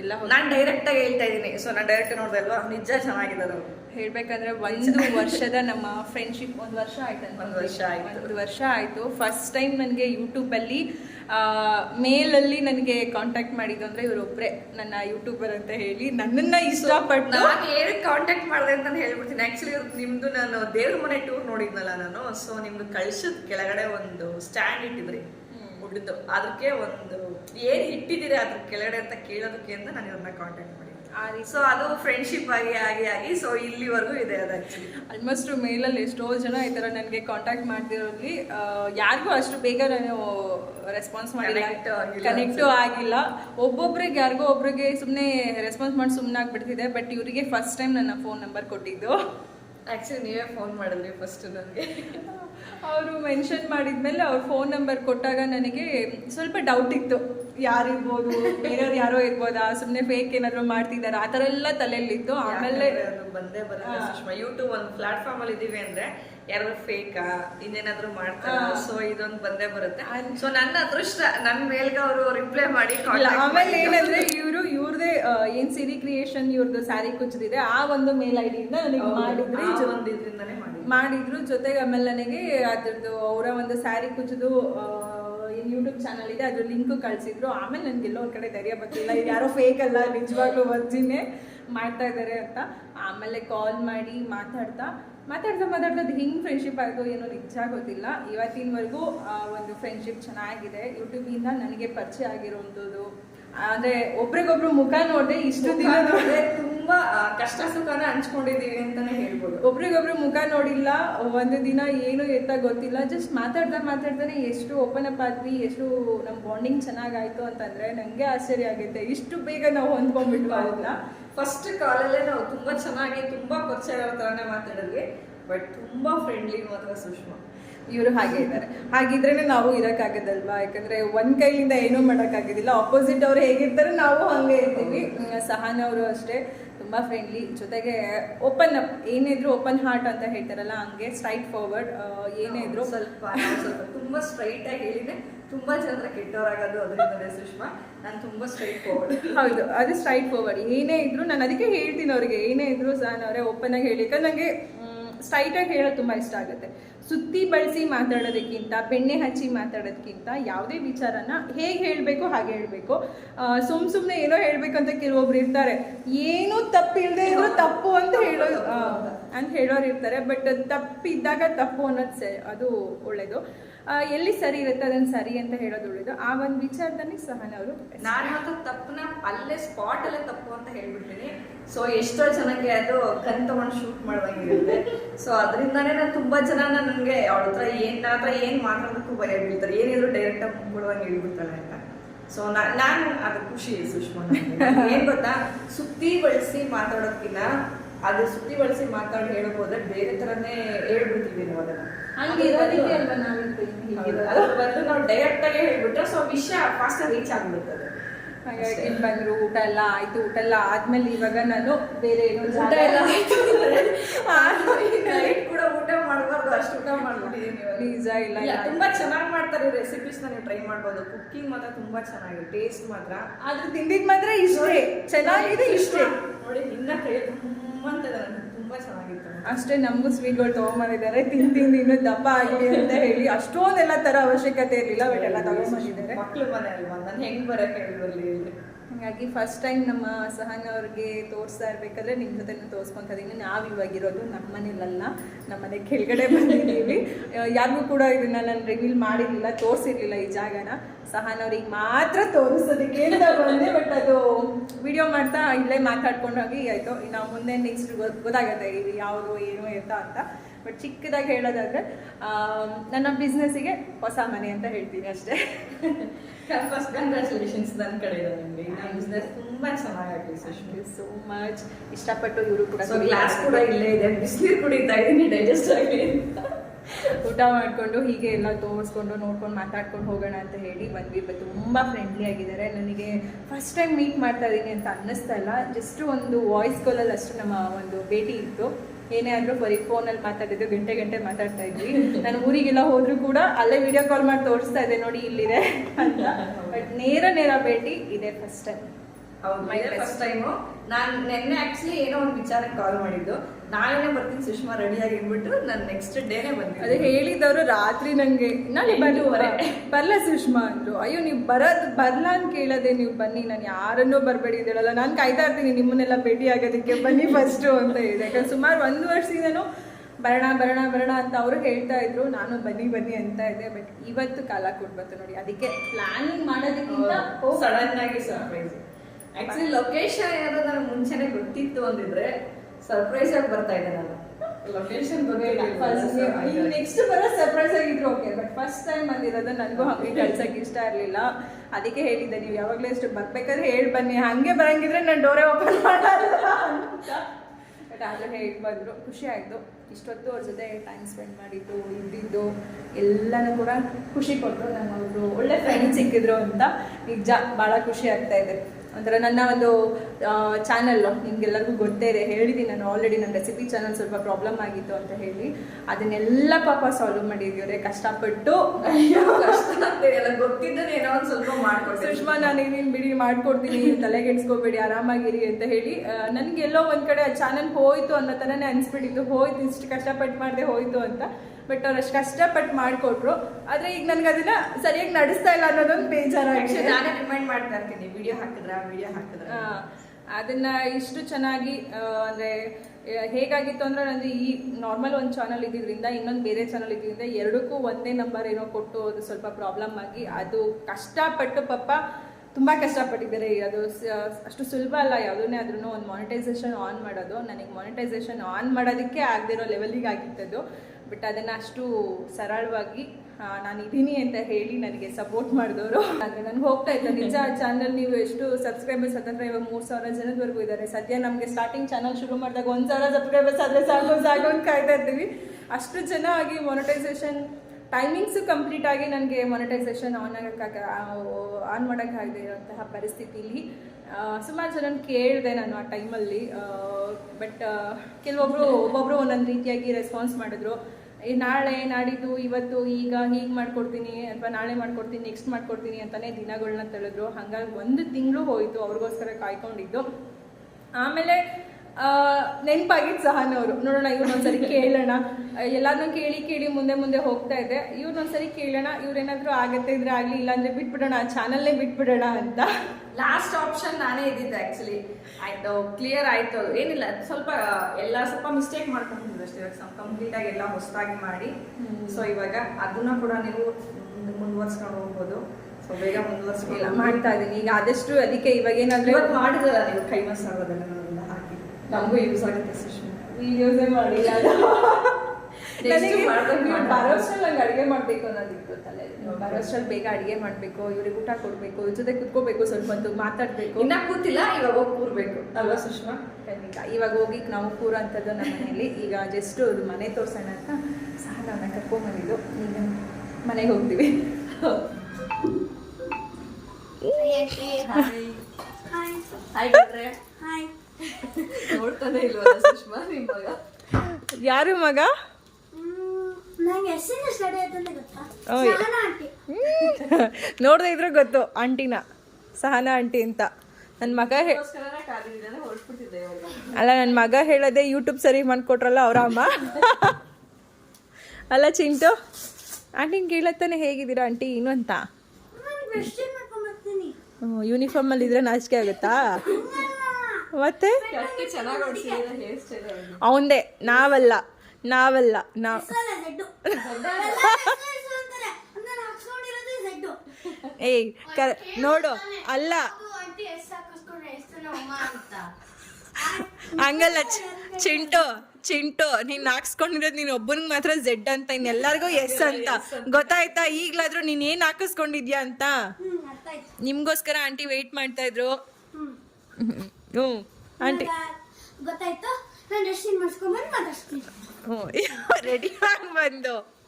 ಇಲ್ಲ
ನಾನು ಡೈರೆಕ್ಟ್ ಆಗಿ ಹೇಳ್ತಾ ಇದ್ದೀನಿ. ಸೊ ನಾನು ಡೈರೆಕ್ಟ್ ನೋಡಿದೆ ಅಲ್ವಾ? ನಿಜ ಚೆನ್ನಾಗಿದ್ದಾರೆ ಅವರು.
ಹೇಳ್ಬೇಕಂದ್ರೆ ಒಂದು ವರ್ಷದ ನಮ್ಮ ಫ್ರೆಂಡ್ಶಿಪ್ ಒಂದು ವರ್ಷ ಆಯ್ತು
ಒಂದು ವರ್ಷ ಆಯ್ತು.
ಒಂದು ವರ್ಷ ಆಯ್ತು. ಫಸ್ಟ್ ಟೈಮ್ ನನಗೆ ಯೂಟ್ಯೂಬಲ್ಲಿ ಮೇಲಲ್ಲಿ ನನಗೆ ಕಾಂಟ್ಯಾಕ್ಟ್ ಮಾಡಿದ್ದು ಅಂದರೆ ಇವರೊಬ್ಬರೇ ನನ್ನ ಯೂಟ್ಯೂಬರ್ ಅಂತ ಹೇಳಿ. ನನ್ನನ್ನು ಇಷ್ಟಪಟ್ಟು
ನಾನು ಕಾಂಟ್ಯಾಕ್ಟ್ ಮಾಡಿದೆ ಅಂತ ಹೇಳ್ಬಿಡ್ತೀನಿ. ಆಕ್ಚುಲಿ ನಿಮ್ದು ನಾನು ದೇವ್ರ ಮನೆ ಟೂರ್ ನೋಡಿದ್ನಲ್ಲ ನಾನು. ಸೊ ನಿಮ್ದು ಕಳ್ಸದ್ ಕೆಳಗಡೆ ಒಂದು ಸ್ಟ್ಯಾಂಡ್ ಇಟ್ಟಿದ್ರಿ. ಅದಕ್ಕೆ ಒಂದು ಏನ್ ಇಟ್ಟಿದ್ದೀರಿ ಅದ್ರ ಕೆಳಗಡೆ ಅಂತ ಕೇಳೋದಕ್ಕೆ ಅಂತ ನಾನು ಇವ್ರನ್ನ ಕಾಂಟ್ಯಾಕ್ಟ್ ಮಾಡಿದ್ದೆ. ಸೊ ಅದು ಫ್ರೆಂಡ್ಶಿಪ್ ಆಗಿ ಆಗಿ ಆಗಿ ಸೊ ಇಲ್ಲಿವರೆಗೂ ಇದೆ ಅದು
ಆಲ್ಮೋಸ್ಟ್ ಮೇಲಲ್ಲಿ ಎಷ್ಟೋ ಜನ ಈ ಥರ ನನಗೆ ಕಾಂಟ್ಯಾಕ್ಟ್ ಮಾಡ್ತಿರೋದ್ರಲ್ಲಿ ಯಾರಿಗೂ ಅಷ್ಟು ಬೇಗ ನಾನು ರೆಸ್ಪಾನ್ಸ್ ಮಾಡಿಲ್ಲ. ಕನೆಕ್ಟು ಆಗಿಲ್ಲ. ಒಬ್ಬೊಬ್ರಿಗೆ ಯಾರಿಗೋ ಒಬ್ರಿಗೆ ಸುಮ್ಮನೆ ರೆಸ್ಪಾನ್ಸ್ ಮಾಡಿ ಸುಮ್ಮನೆ ಆಗ್ಬಿಡ್ತಿದೆ ಬಟ್ ಇವರಿಗೆ ಫಸ್ಟ್ ಟೈಮ್ ನನ್ನ ಫೋನ್ ನಂಬರ್ ಕೊಟ್ಟಿದ್ದು.
ಆ್ಯಕ್ಚುಲಿ ನೀವೇ ಫೋನ್ ಮಾಡಿದ್ರಿ ಫಸ್ಟ್ ನನಗೆ.
ಅವರು ಮೆನ್ಷನ್ ಮಾಡಿದ್ಮೇಲೆ ಅವ್ರ ಫೋನ್ ನಂಬರ್ ಕೊಟ್ಟಾಗ ನನಗೆ ಸ್ವಲ್ಪ ಡೌಟ್ ಇತ್ತು. ಯಾರಿರ್ಬೋದು ಬೇರೆಯವ್ರು ಯಾರೋ ಇರ್ಬೋದಾ? ಸುಮ್ಮನೆ ಫೇಕ್ ಏನಾದ್ರು ಮಾಡ್ತಿದ್ದಾರೆ ಆ ಥರ ಎಲ್ಲ ತಲೆಯಲ್ಲಿತ್ತು. ಆಮೇಲೆ
ಬಂದೇ ಸುಷ್ಮಾ. ಯೂಟ್ಯೂಬ್ ಒಂದು ಪ್ಲಾಟ್ಫಾರ್ಮ್ ಅಲ್ಲಿ ಇದೀವಿ ಅಂದ್ರೆ ಯಾರು ಫೇಕಾ ಇನ್ನೇನಾದ್ರೂ ಮಾಡ್ತಾರ? ಸೊ ಇದೊಂದು ಬಂದೇ ಬರುತ್ತೆ. ಸೊ ನನ್ನ ಅದೃಷ್ಟ ನನ್ನ ಮೇಲ್ಗೆ ಅವರು ರಿಪ್ಲೈ ಮಾಡಿ
ಆಮೇಲೆ ಏನಂದ್ರೆ ಇವರು ಇವ್ರದೇ ಏನ್ ಸಿರಿ ಕ್ರಿಯೇಷನ್ ಇವ್ರದ್ದು ಸ್ಯಾರಿ ಕುಚ್ಚಿದೆ ಆ ಒಂದು ಮೇಲ್ ಐಡಿಯಿಂದ ನನಗೆ ಮಾಡಿದ್ರಿ. ಮಾಡಿದ್ರು. ಜೊತೆಗೆ ಆಮೇಲೆ ನನಗೆ ಅದ್ರದ್ದು ಅವರ ಒಂದು ಸ್ಯಾರಿ ಕುಚ್ಚದು ಯೂಟ್ಯೂಬ್ ಚಾನಲ್ ಇದೆ ಅದ್ರ ಲಿಂಕ್ ಕಳಿಸಿದ್ರು. ಆಮೇಲೆ ನನಗೆಲ್ಲೋ ಒಂದ್ ಕಡೆ ಧೈರ್ಯ ಬರ್ತಿಲ್ಲ. ಇದು ಯಾರೋ ಫೇಕ್ ಅಲ್ಲ ನಿಜವಾಗ್ಲೂ ವರ್ಜಿನೇ
ಮಾಡ್ತಾ ಇದ್ದಾರೆ ಅಂತ. ಆಮೇಲೆ ಕಾಲ್ ಮಾಡಿ ಮಾತಾಡ್ತಾ ಮಾತಾಡ್ತಾ ಮಾತಾಡ್ತಾ ಹಿಂಗ್ ಫ್ರೆಂಡ್ಶಿಪ್ ಆಯಿತು ಏನೋ ನಿಜ ಗೊತ್ತಿಲ್ಲ. ಇವತ್ತಿನವರೆಗೂ ಒಂದು ಫ್ರೆಂಡ್ಶಿಪ್ ಚೆನ್ನಾಗಿದೆ. ಯೂಟ್ಯೂಬಿಂದ ನನಗೆ ಪರಿಚಯ ಆಗಿರೋವಂಥದ್ದು ಅಂದರೆ ಒಬ್ರಿಗೊಬ್ರು ಮುಖ ನೋಡಿದೆ ಇಷ್ಟು ದಿನ ನೋಡಿದೆ
ತುಂಬಾ ಕಷ್ಟ ಸುಖನ ಹಂಚ್ಕೊಂಡಿದೀವಿ ಅಂತಾನೆ ಹೇಳ್ಬೋದು.
ಒಬ್ರಿಗೊಬ್ರು ಮುಖ ನೋಡಿಲ್ಲ ಒಂದು ದಿನ ಏನು ಎತ್ತ ಗೊತ್ತಿಲ್ಲ ಜಸ್ಟ್ ಮಾತಾಡ್ತಾ ಮಾತಾಡ್ತಾನೆ ಎಷ್ಟು ಓಪನ್ ಅಪ್ ಆದ್ವಿ ಎಷ್ಟು ನಮ್ಮ ಬಾಂಡಿಂಗ್ ಚೆನ್ನಾಗಾಯ್ತು ಅಂತಂದ್ರೆ ನಂಗೆ ಆಶ್ಚರ್ಯ ಆಗುತ್ತೆ. ಇಷ್ಟು ಬೇಗ ನಾವು ಹೊಂದ್ಕೊಂಡ್ಬಿಟ್ಟು ಅಂತ.
ಫಸ್ಟ್ ಕಾಲಲ್ಲೇ ನಾವು ತುಂಬಾ ಚೆನ್ನಾಗಿ ತುಂಬಾ ಪರಿಚಯ ಇರೋ ಥರನೇ ಮಾತಾಡಿದ್ವಿ. ಬಟ್ ತುಂಬಾ ಫ್ರೆಂಡ್ಲಿ ಮಾತ್ರ ಸುಷ್ಮಾ.
ಇವರು ಹಾಗೆ ಇದ್ದಾರೆ. ಹಾಗಿದ್ರೇನೆ ನಾವು ಇರೋಕ್ಕಾಗದಲ್ವಾ? ಯಾಕಂದ್ರೆ ಒಂದ್ ಕೈಯಿಂದ ಏನೂ ಮಾಡೋಕ್ಕಾಗೋದಿಲ್ಲ. ಆಪೋಸಿಟ್ ಅವ್ರು ಹೇಗಿರ್ತಾರೆ ನಾವು ಹಂಗೆ ಇರ್ತೀವಿ. ಸಹಾನ ಅವರು ಅಷ್ಟೇ. ತುಂಬಾ ಫ್ರೆಂಡ್ಲಿ ಜೊತೆಗೆ ಓಪನ್ ಅಪ್ ಏನಿದ್ರು ಇದ್ರು ಓಪನ್ ಹಾರ್ಟ್ ಅಂತ ಹೇಳ್ತಾರಲ್ಲ ಹಂಗೆ ಸ್ಟ್ರೈಟ್ ಫಾರ್ವರ್ಡ್ ಏನೇ ಇದ್ರು.
ಸ್ವಲ್ಪ ಸ್ವಲ್ಪ ತುಂಬಾ ಸ್ಟ್ರೈಟ್ ಆಗಿ ಹೇಳಿದ್ರೆ ತುಂಬಾ ಜನರ ಕೆಟ್ಟವರಾಗೋದು ಅದರಿಂದಲೇ ಸುಷ್ಮಾ. ನಾನು ತುಂಬಾ ಸ್ಟ್ರೈಟ್ ಫಾರ್ವರ್ಡ್
ಹೌದು ಅದು ಸ್ಟ್ರೈಟ್ ಫಾರ್ವರ್ಡ್ ಏನೇ ಇದ್ರು ನಾನು ಅದಕ್ಕೆ ಹೇಳ್ತೀನಿ ಅವ್ರಿಗೆ. ಏನೇ ಇದ್ರು ಸಹನ ಅವರೇ ಓಪನ್ ಆಗಿ ಹೇಳಿ. ನಂಗೆ ನನಗೆ ಸ್ಟ್ರೈಟ್ ಆಗಿ ಹೇಳೋದು ತುಂಬ ಇಷ್ಟ ಆಗುತ್ತೆ. ಸುತ್ತಿ ಬಳಸಿ ಮಾತಾಡೋದಕ್ಕಿಂತ ಬೆಣ್ಣೆ ಹಚ್ಚಿ ಮಾತಾಡೋದಕ್ಕಿಂತ ಯಾವುದೇ ವಿಚಾರನ ಹೇಗೆ ಹೇಳಬೇಕು ಹಾಗೆ ಹೇಳಬೇಕು. ಸುಮ್ ಸುಮ್ಮನೆ ಏನೋ ಹೇಳ್ಬೇಕಂತ ಕೆಲವೊಬ್ರು ಇರ್ತಾರೆ. ಏನೂ ತಪ್ಪಿಲ್ಲದೆ ಇರೋ ತಪ್ಪು ಅಂತ ಹೇಳೋ ಅಂತ ಹೇಳೋರು ಇರ್ತಾರೆ. ಬಟ್ ತಪ್ಪಿದ್ದಾಗ ತಪ್ಪು ಅನ್ನೋದು ಅದು ಒಳ್ಳೇದು. ಆ, ಎಲ್ಲಿ ಸರಿ ಇರುತ್ತೆ ಅದನ್ನ ಸರಿ ಅಂತ ಹೇಳೋದು ಉಳಿದು ಆ ಒಂದು ವಿಚಾರದಲ್ಲಿ ಸಹನ ಅವರು
ನಾನು ಮಾತ್ರ ತಪ್ಪನ್ನ ಅಲ್ಲೇ ಸ್ಪಾಟ್ ಅಲ್ಲೇ ತಪ್ಪು ಅಂತ ಹೇಳ್ಬಿಡ್ತೀನಿ. ಸೊ ಎಷ್ಟೋ ಜನಕ್ಕೆ ಅದು ಕಣ್ ತಗೊಂಡು ಶೂಟ್ ಮಾಡುವಂಗಿರುತ್ತೆ. ಸೊ ಅದರಿಂದಾನೇ ನಾನು ತುಂಬಾ ಜನ ನನಗೆ ಅವಳ ಹತ್ರ ಏನ್ ನನ್ನ ಹತ್ರ ಏನ್ ಮಾತಾಡೋದಕ್ಕೂ ಭಯ ಬೀಳ್ತಾರೆ ಏನಿದ್ರು ಡೈರೆಕ್ಟ್ ಆಗಿ ಮುಗ್ಬಿಡುವಂಗೆ ಹೇಳ್ಬಿಡ್ತಾಳೆ ಅಂತ. ಸೊ ನಾನು ಅದು ಖುಷಿ ಸುಷ್ಮಾ ಏನ್ ಗೊತ್ತಾ? ಸುತ್ತಿ ಬಳಸಿ ಮಾತಾಡೋದಕ್ಕಿಂತ ಅದು ಸುತ್ತಿ ಬಳಸಿ ಮಾತಾಡಿ ಹೇಳಬಹುದ್ರೆ ಬೇರೆ ತರನೇ ಹೇಳ್ಬಿಡ್ತೀವಿ ನಾವು ಅದನ್ನ.
ಹಂಗೆ ಬಂದು ನಾವು
ಡೈರೆಕ್ಟ್ ಆಗಿ ಹೇಳ್ಬಿಟ್ರೆ ಸೊ ವಿಷಯ ಫಾಸ್ಟ್ ರೀಚ್ ಆಗ್ಬಿಡ್ತದೆ ಅದು.
ಹಾಗಾಗಿ ಬಂದ್ರು ಊಟ ಎಲ್ಲ ಆಯ್ತು ಊಟ ಎಲ್ಲ ಆದ್ಮೇಲೆ ಇವಾಗ ನಾನು ಬೇರೆ ಏನೋ
ಊಟ ಎಲ್ಲ ಆಯ್ತು ನೈಟ್ ಕೂಡ ಊಟ ಮಾಡಬಾರ್ದು ಅಷ್ಟು ಊಟ ಮಾಡ್ಬಿಟ್ಟಿದೀನಿ ಇವಾಗ.
ನಿಜ ಇಲ್ಲ.
ತುಂಬಾ ಚೆನ್ನಾಗಿ ಮಾಡ್ತಾರೆ ರೆಸಿಪೀಸ್ ನೀವು ಟ್ರೈ ಮಾಡ್ಬೋದು ಕುಕ್ಕಿಂಗ್ ಮಾತ್ರ ತುಂಬಾ ಚೆನ್ನಾಗಿದೆ ಟೇಸ್ಟ್ ಮಾತ್ರ
ಆದ್ರೆ ತಿಂದಿದ್ ಮಾತ್ರ ಇಷ್ಟೇ ಚೆನ್ನಾಗಿದೆ ಇಷ್ಟೇ
ನೋಡಿ ಇನ್ನ ಕೈ ತುಂಬಾ ಚೆನ್ನಾಗಿತ್ತು.
ಅಷ್ಟೇ ನಮಗೂ ಸ್ವೀಟ್ಗಳು ತೊಗೊಂಬಂದಿದ್ದಾರೆ. ತಿಂದು ತಿಂದು ಇನ್ನೂ ದಪ್ಪ ಆಗಿದೆ ಅಂತ ಹೇಳಿ ಅಷ್ಟೊಂದೆಲ್ಲ ತರ ಅವಶ್ಯಕತೆ ಇರಲಿಲ್ಲ ಬಟ್ ಎಲ್ಲ ತಗೊಂಡ್ಬಂದಿದ್ದಾರೆ
ಮಕ್ಳು ಮನೆ ಅಲ್ವಾ? ನಾನು ಹೆಂಗ್ ಬರಕ್ ಹೇಳಿ
ಹಾಗಾಗಿ ಫಸ್ಟ್ ಟೈಮ್ ನಮ್ಮ ಸಹನ ಅವ್ರಿಗೆ ತೋರಿಸ್ತಾ ಇರ್ಬೇಕಾದ್ರೆ ನಿಮ್ಮ ಜೊತೆ ತೋರಿಸ್ಕೊಂತ ಇದೀನಿ. ನಾವು ಇವಾಗಿರೋದು ನಮ್ಮ ಮನೇಲಲ್ಲ ನಮ್ಮ ಮನೆ ಕೆಳಗಡೆ ಬಂದಿದ್ದೀವಿ. ಯಾರಿಗೂ ಕೂಡ ಇದನ್ನ ನಾನು ರಿವೀಲ್ ಮಾಡಿರಲಿಲ್ಲ, ತೋರಿಸಿರ್ಲಿಲ್ಲ ಈ ಜಾಗನ. ಸಹನ ಅವ್ರಿಗೆ ಮಾತ್ರ ತೋರಿಸೋದಕ್ಕೆ ಬಂದೆ ಬಟ್ ಅದು ವಿಡಿಯೋ ಮಾಡ್ತಾ ಇಲ್ಲೇ ಮಾತಾಡ್ಕೊಂಡು ಹೋಗಿ, ಆಯ್ತು ನಾವು ಮುಂದೆ ನೆಕ್ಸ್ಟ್ ಗೊತ್ತಾಗುತ್ತೆ, ಇದು ಯಾವುದು, ಏನು ಎತ್ತ ಅಂತ. ಬಟ್ ಚಿಕ್ಕದಾಗಿ ಹೇಳೋದಾದ್ರೆ ನನ್ನ ಬಿಸ್ನೆಸ್ಸಿಗೆ ಹೊಸ ಮನೆ ಅಂತ ಹೇಳ್ತೀನಿ ಅಷ್ಟೇ.
ಫಸ್ಟ್ ಕಂಗ್ರ್ಯಾಚುಲೇಷನ್ಸ್ ನನ್ನ ಕಡೆ ನಿಮಗೆ. ಈ ಬಿಸ್ನೆಸ್ ತುಂಬಾ ಚೆನ್ನಾಗಿ ಸುಶ್ಮಿ
ಸೋ ಮಚ್ ಇಷ್ಟಪಟ್ಟು ಇವರು ಕೂಡ
ಸೊ ಗ್ಲಾಸ್ ಕೂಡ ಇಲ್ಲೇ ಇದೆ. ಬಿಸಿನೀರು ಕುಡಿತಾ ಇದ್ದೀನಿ ಡೈಜೆಸ್ಟ್ ಆಗಲಿ
ಊಟ ಮಾಡಿಕೊಂಡು ಹೀಗೆ ಎಲ್ಲ ತೋರಿಸ್ಕೊಂಡು ನೋಡ್ಕೊಂಡು ಮಾತಾಡ್ಕೊಂಡು ಹೋಗೋಣ ಅಂತ ಹೇಳಿ ಬಂದ್ವಿ. ಬಟ್ ತುಂಬ ಫ್ರೆಂಡ್ಲಿ ಆಗಿದ್ದಾರೆ. ನನಗೆ ಫಸ್ಟ್ ಟೈಮ್ ಮೀಟ್ ಮಾಡ್ತಾ ಇದ್ದೀನಿ ಅಂತ ಅನ್ನಿಸ್ತಾ ಇಲ್ಲ. ಜಸ್ಟ್ ಒಂದು ವಾಯ್ಸ್ ಕಾಲಲ್ಲಿ ಅಷ್ಟು ನಮ್ಮ ಒಂದು ಭೇಟಿ ಇತ್ತು. ಏನೇ ಆದ್ರೂ ಬರೀ ಫೋನಲ್ಲಿ ಮಾತಾಡಿದ್ದು ಗಂಟೆ ಗಂಟೆ ಮಾತಾಡ್ತಾ ಇದ್ವಿ. ನಾನು ಊರಿಗೆಲ್ಲ ಹೋದರೂ ಕೂಡ ಅಲ್ಲೇ ವಿಡಿಯೋ ಕಾಲ್ ಮಾಡಿ ತೋರಿಸ್ತಾ ಇದೆ ನೋಡಿ ಇಲ್ಲಿದೆ ಅಂತ. ಬಟ್ ನೇರ ನೇರ ಭೇಟಿ ಇದೆ ಫಸ್ಟ್ ಟೈಮ್
ಹೌದು. ಫಸ್ಟ್ ಟೈಮು ನಾನು ನೆನ್ನೆ ಆಕ್ಚುಲಿ ಏನೋ ಒಂದು ವಿಚಾರಕ್ಕೆ ಕಾಲ್ ಮಾಡಿದ್ದು. ನಾಳೆನೇ ಬರ್ತೀನಿ ಸುಷ್ಮಾ ರೆಡಿ ಆಗಿರ್ಬಿಟ್ಟು ನಾನು ನೆಕ್ಸ್ಟ್ ಡೇನೇ
ಅದೇ
ಬಂದಿದ್ದೆ
ಹೇಳಿದವರು ರಾತ್ರಿ ನನಗೆ ನಾಳೆ
ಬಂದು
ಬರ್ಲ ಬರಲ್ಲ ಸುಷ್ಮಾ ಅಂದ್ರು. ಅಯ್ಯೋ ನೀವು ಬರೋದು ಬರಲ್ಲ ಅಂತ ಕೇಳದೆ ನೀವು ಬನ್ನಿ ನಾನು ಯಾರನ್ನೂ ಬರಬೇಡಿ ಇದ್ದೇಳಲ್ಲ ನಾನು ಕಾಯ್ತಾ ಇರ್ತೀನಿ ನಿಮ್ಮನ್ನೆಲ್ಲ ಭೇಟಿ ಆಗೋದಕ್ಕೆ ಬನ್ನಿ ಫಸ್ಟು ಅಂತ ಇದೆ. ಯಾಕಂದ್ರೆ ಸುಮಾರು ಒಂದು ವರ್ಷದಿಂದನೂ ಬರೋಣ ಬರೋಣ ಬರೋಣ ಅಂತ ಅವರು ಹೇಳ್ತಾ ಇದ್ರು. ನಾನು ಬನ್ನಿ ಬನ್ನಿ ಅಂತ ಇದೆ. ಬಟ್ ಇವತ್ತು ಕಾಲ ಕೊಡ್ಬತ್ತು ನೋಡಿ. ಅದಕ್ಕೆ ಪ್ಲಾನಿಂಗ್ ಮಾಡೋದಕ್ಕಿಂತ
ಸಡನ್ ಆಗಿ ಸರ್ಪ್ರೈಸ್ ಆಕ್ಚುಲಿ ಲೊಕೇಶನ್ ಏನಾದ್ರು ನನಗೆ ಮುಂಚೆನೆ ಗೊತ್ತಿತ್ತು ಅಂದಿದ್ರೆ ಸರ್ಪ್ರೈಸ್ ಆಗಿ ಬರ್ತಾ ಇದೆ ನಾನು. ಲೊಕೇಶನ್
ಈಗ ನೆಕ್ಸ್ಟ್ ಬರೋ ಸರ್ಪ್ರೈಸ್ ಆಗಿದ್ರು ಓಕೆ ಬಟ್ ಫಸ್ಟ್ ಟೈಮ್ ಬಂದಿರೋದು ನನಗೂ ಹಂಗೆ ಕಳ್ಸಕ್ಕೆ ಇಷ್ಟ ಇರಲಿಲ್ಲ ಅದಕ್ಕೆ ಹೇಳಿದ್ದೆ ನೀವು ಯಾವಾಗಲೂ ಇಷ್ಟು ಬರ್ಬೇಕಾದ್ರೆ ಹೇಳಿ ಬನ್ನಿ. ಹಾಗೆ ಬರಂಗಿದ್ರೆ ನಾನು ಡೋರೆ ಓಪನ್ ಮಾಡಲ್ಲ ಬಟ್ ಆದರೂ ಹೇಳಿ ಬಂದರು. ಖುಷಿ ಆಯಿತು. ಇಷ್ಟೊತ್ತು ಅವ್ರ ಜೊತೆ ಟೈಮ್ ಸ್ಪೆಂಡ್ ಮಾಡಿದ್ದು ಇದ್ದಿದ್ದು ಎಲ್ಲನೂ ಕೂಡ ಖುಷಿ ಕೊಟ್ಟರು. ನಾನು ಅವರು ಒಳ್ಳೆ ಫ್ರೆಂಡ್ ಸಿಕ್ಕಿದ್ರು ಅಂತ. ನಿಜ ಭಾಳ ಖುಷಿ ಆಗ್ತಾ ಇದೆ. ಒಂಥರ ನನ್ನ ಒಂದು ಚಾನಲ್ ನಿಮ್ಗೆಲ್ಲರಿಗೂ ಗೊತ್ತೇ ಇದೆ ಹೇಳಿದ್ದೀನಿ ನಾನು ಆಲ್ರೆಡಿ ನನ್ನ ರೆಸಿಪಿ ಚಾನಲ್ ಸ್ವಲ್ಪ ಪ್ರಾಬ್ಲಮ್ ಆಗಿತ್ತು ಅಂತ ಹೇಳಿ. ಅದನ್ನೆಲ್ಲ ಪಾಪ ಸಾಲ್ವ್ ಮಾಡಿದ್ದೀವ್ರೆ ಕಷ್ಟಪಟ್ಟು.
ಎಲ್ಲ ಗೊತ್ತಿದ್ದನೇ ಏನೋ ಒಂದು ಸ್ವಲ್ಪ ಮಾಡ್ಕೊಡ್ತೀನಿ
ಸುಷ್ಮಾ ನಾನು ಏನೇನು ಬಿಡಿ ಮಾಡ್ಕೊಡ್ತೀನಿ ತಲೆಗೆಡ್ಸ್ಕೋಬೇಡಿ ಆರಾಮಾಗಿರಿ ಅಂತ ಹೇಳಿ. ನನಗೆ ಎಲ್ಲೋ ಒಂದು ಕಡೆ ಚಾನಲ್ ಹೋಯ್ತು ಅನ್ನೋ ಥರನೇ ಅನಿಸ್ಬಿಟ್ಟಿತ್ತು. ಹೋಯ್ತು ಇಷ್ಟು ಕಷ್ಟಪಟ್ಟು ಮಾಡಿದೆ ಹೋಯ್ತು ಅಂತ. ಬಟ್ ಅವ್ರು ಅಷ್ಟು ಕಷ್ಟಪಟ್ಟು ಮಾಡಿಕೊಟ್ರು. ಆದ್ರೆ ಈಗ ನನಗೆ ಅದನ್ನ ಸರಿಯಾಗಿ ನಡೆಸ್ತಾ ಇಲ್ಲ ಅನ್ನೋದೊಂದು ಬೇಜಾರಾಗಿದೆ.
ನಾನೇ ರಿಮೈಂಡ್ ಮಾಡ್ತಾ ಇರ್ತೀನಿ. ವಿಡಿಯೋ ಹಾಕಿದ್ರ? ವಿಡಿಯೋ ಹಾಕಿದ್ರ?
ಅದನ್ನ ಇಷ್ಟು ಚೆನ್ನಾಗಿ ಅಂದ್ರೆ ಹೇಗಾಗಿತ್ತು ಅಂದ್ರೆ ನಂದು ಈ ನಾರ್ಮಲ್ ಒಂದು ಚಾನಲ್ ಇದ್ದಿದ್ರಿಂದ ಇನ್ನೊಂದು ಬೇರೆ ಚಾನಲ್ ಇದ್ದಿದ್ರಿಂದ ಎರಡಕ್ಕೂ ಒಂದೇ ನಂಬರ್ ಏನೋ ಕೊಟ್ಟು ಅದು ಸ್ವಲ್ಪ ಪ್ರಾಬ್ಲಮ್ ಆಗಿ ಅದು ಕಷ್ಟಪಟ್ಟು ಪಾಪ ತುಂಬಾ ಕಷ್ಟಪಟ್ಟಿದ್ದಾರೆ. ಅದು ಅಷ್ಟು ಸುಲಭ ಅಲ್ಲ. ಯಾವುದನ್ನೇ ಆದ್ರೂ ಒಂದು ಮಾನಿಟೈಸೇಷನ್ ಆನ್ ಮಾಡೋದು. ನನಗೆ ಮಾನಿಟೈಸೇಷನ್ ಆನ್ ಮಾಡೋದಕ್ಕೆ ಆಗದಿರೋ ಲೆವೆಲಿಗೆ ಆಗಿತ್ತದು. ಬಟ್ ಅದನ್ನು ಅಷ್ಟು ಸರಳವಾಗಿ ನಾನು ಇದ್ದೀನಿ ಅಂತ ಹೇಳಿ ನನಗೆ ಸಪೋರ್ಟ್ ಮಾಡಿದವರು. ಅಂದರೆ ನನಗೆ ಹೋಗ್ತಾ ಇತ್ತು. ನಿಜ ಚಾನಲ್ ನೀವು ಎಷ್ಟು ಸಬ್ಸ್ಕ್ರೈಬರ್ಸ್ ಅಂತಂದ್ರೆ ಇವಾಗ ಮೂರು ಸಾವಿರ ಜನದವರೆಗೂ ಇದ್ದಾರೆ. ಸದ್ಯ ನಮಗೆ ಸ್ಟಾರ್ಟಿಂಗ್ ಚಾನಲ್ ಶುರು ಮಾಡಿದಾಗ ಒಂದು ಸಾವಿರ ಸಬ್ಸ್ಕ್ರೈಬರ್ಸ್ ಆದರೆ ಸಾಕು ಸಾಕು ಅಂತ ಕಾಯ್ತಾ ಇರ್ತೀವಿ ಅಷ್ಟು ಜನ ಆಗಿ ಮೊನಟೈಸೇಷನ್ ಟೈಮಿಂಗ್ಸು ಕಂಪ್ಲೀಟ್ ಆಗಿ ನನಗೆ ಮೊನಟೈಸೇಷನ್ ಆನ್ ಆಗೋಕ್ಕಾಗ ಆನ್ ಮಾಡೋಕ್ಕಾಗದೇ ಇರೋಂತಹ ಪರಿಸ್ಥಿತಿಲಿ. ಸುಮಾರು ಜನ ಕೇಳಿದೆ ನಾನು ಆ ಟೈಮಲ್ಲಿ ಬಟ್ ಕೆಲವೊಬ್ಬರು ಒಬ್ಬೊಬ್ಬರು ಒಂದೊಂದು ರೀತಿಯಾಗಿ ರೆಸ್ಪಾನ್ಸ್ ಮಾಡಿದ್ರು. ನಾಳೆ ನಾಡಿದ್ದು ಇವತ್ತು ಈಗ ಹೀಗೆ ಮಾಡ್ಕೊಡ್ತೀನಿ ಅಥವಾ ನಾಳೆ ಮಾಡ್ಕೊಡ್ತೀನಿ ನೆಕ್ಸ್ಟ್ ಮಾಡ್ಕೊಡ್ತೀನಿ ಅಂತಲೇ ದಿನಗಳನ್ನ ತಳೆದ್ರು. ಹಾಗಾಗಿ ಒಂದು ತಿಂಗಳು ಹೋಯಿತು ಅವ್ರಿಗೋಸ್ಕರ ಕಾಯ್ಕೊಂಡಿದ್ದು. ಆಮೇಲೆ ನೆನಪಾಗಿದ್ದು ಸಹನವರು. ನೋಡೋಣ ಇವ್ರನ್ನೊಂದ್ಸರಿ ಕೇಳೋಣ. ಎಲ್ಲಾನು ಕೇಳಿ ಕೇಳಿ ಮುಂದೆ ಮುಂದೆ ಹೋಗ್ತಾ ಇದೆ. ಇವ್ರನ್ನೊಂದ್ಸರಿ ಕೇಳೋಣ. ಇವ್ರೇನಾದ್ರೂ ಆಗತ್ತೆ ಇದ್ರೆ ಆಗಲಿ, ಇಲ್ಲಾಂದ್ರೆ ಬಿಟ್ಬಿಡೋಣ ಚಾನಲ್ನೇ ಬಿಟ್ಬಿಡೋಣ ಅಂತ.
ಲಾಸ್ಟ್ ಆಪ್ಷನ್ ನಾನೇ ಇದ್ದಿದ್ದೆ ಆ್ಯಕ್ಚುಲಿ ಆಯ್ತು ಕ್ಲಿಯರ್ ಆಯ್ತು. ಅದು ಏನಿಲ್ಲ ಸ್ವಲ್ಪ ಎಲ್ಲ ಸ್ವಲ್ಪ ಮಿಸ್ಟೇಕ್ ಮಾಡ್ಕೊಂಡಿದ್ರು ಅಷ್ಟೇ ಇವಾಗ ಕಂಪ್ಲೀಟಾಗಿ ಎಲ್ಲ ಹೊಸದಾಗಿ ಮಾಡಿ. ಸೊ ಇವಾಗ ಅದನ್ನ ಕೂಡ ನೀವು ಮುಂದುವರ್ಸ್ಕೊಂಡು ಹೋಗ್ಬೋದು. ಸೊ ಬೇಗ ಮುಂದುವರ್ಸ್ಕೊಂಡು
ಮಾಡ್ತಾ ಇದ್ದೀನಿ. ಈಗ ಆದಷ್ಟು ಅದಕ್ಕೆ ಇವಾಗ ಏನಾದ್ರೆ
ಇವತ್ತು ಮಾಡಿದ್ರಲ್ಲ ನೀವು ಕೈ ಮಸಾಲದೆಲ್ಲ ನಾವೆಲ್ಲ ಹಾಕಿ ನಮಗೂ ಯೂಸ್ ಆಗುತ್ತೆ
ವಿಡಿಯೋಸೇ ಮಾಡಿಲ್ಲ. ಬರೋಷ್ಟ್ರಲ್ಲಿ ನಂಗೆ ಅಡುಗೆ ಮಾಡಬೇಕು ಅನ್ನೋದಿತ್ತು ತಲೆ. ಬರೋಷ್ಟ್ರಲ್ಲಿ ಬೇಗ ಅಡುಗೆ ಮಾಡಬೇಕು ಇವ್ರಿಗೆ ಊಟ ಕೊಡಬೇಕು ಇವ್ರ ಜೊತೆ ಕುತ್ಕೋಬೇಕು ಸ್ವಲ್ಪ ಹೊತ್ತು ಮಾತಾಡಬೇಕು.
ಇನ್ನ ಕೂತಿಲ್ಲ ಇವಾಗ ಹೋಗಿ ಕೂರ್ಬೇಕು. ಅಲ್ವಾ ಸುಷ್ಮಾ?
ಖಂಡಿತ. ಇವಾಗ ಹೋಗಿ ನಾವು ಕೂರಂಥದ್ದು ನಮ್ಮ ಮನೆಯಲ್ಲಿ ಈಗ ಜಸ್ಟ್ ಅದು ಮನೆ ತೋರ್ಸೋಣ ಅಂತ ಸಹ ನಾನು ಕರ್ಕೊಂಬಂದಿದ್ದು ಈಗ ಮನೆಗೆ ಹೋಗ್ತೀವಿ.
ಹಾಯ್
ಹಾಯ್
ನೋಡದೆ ಇದ್ರೆ ಗೊತ್ತು ಆಂಟಿನ ಸಹನಾ ಆಂಟಿ ಅಂತ. ನನ್ನ ಮಗ ಅಲ್ಲ ನನ್ನ ಮಗ ಹೇಳದೆ ಯೂಟ್ಯೂಬ್ ಸರಿ ಮಾಡ್ಕೊಟ್ರಲ್ಲ ಅವ್ರ ಅಮ್ಮ? ಅಲ್ಲ ಚಿಂಟು ಆಂಟಿನ ಕೇಳತ್ತಾನೆ ಹೇಗಿದ್ದೀರಾ ಆಂಟಿ ಏನು ಅಂತ?
ನಾನು
ಅಲ್ಲಿ ಇದ್ರೆ ನಾಚಿಕೆ ಆಗುತ್ತಾ? ಮತ್ತೆ?
ಅಷ್ಟು ಚೆನ್ನಾಗಿ ಹೊಡ್ಸಿದ್ರೆ ಹೇರ್ ಸ್ಟೈಲ್
ಅವಂದೇ ನಾವಲ್ಲ. ನಾವಲ್ಲ ನಾವು ಏಯ್ ಕರೆ ನೋಡು ಅಲ್ಲ. ಹಂಗಲ್ಲ ಚಿಂಟು ಚಿಂಟು ನೀನ್ ಹಾಕ್ಸ್ಕೊಂಡಿರೋದು ನೀನ್ ಒಬ್ಬನಿಗೆ ಮಾತ್ರ ಝೆಡ್ ಅಂತ ಇನ್ನೆಲ್ಲರಿಗೂ ಎಸ್ ಅಂತ. ಗೊತ್ತಾಯ್ತಾ? ಈಗ್ಲಾದ್ರೂ ನೀನ್ ಏನ್ ಹಾಕಿಸ್ಕೊಂಡಿದ್ಯಾ ಅಂತ? ನಿಮ್ಗೋಸ್ಕರ ಆಂಟಿ ವೆಯ್ಟ್ ಮಾಡ್ತಾ ಇದ್ರು.
ಹ್ಮ್.
ಹ್ಞೂ ಆಂಟಿ
ಗೊತ್ತಾಯ್ತು? ನಾನು ಮಾತಾಡ್ತೀನಿ
ರೆಡಿ ಆಗಿ ಬಂದು.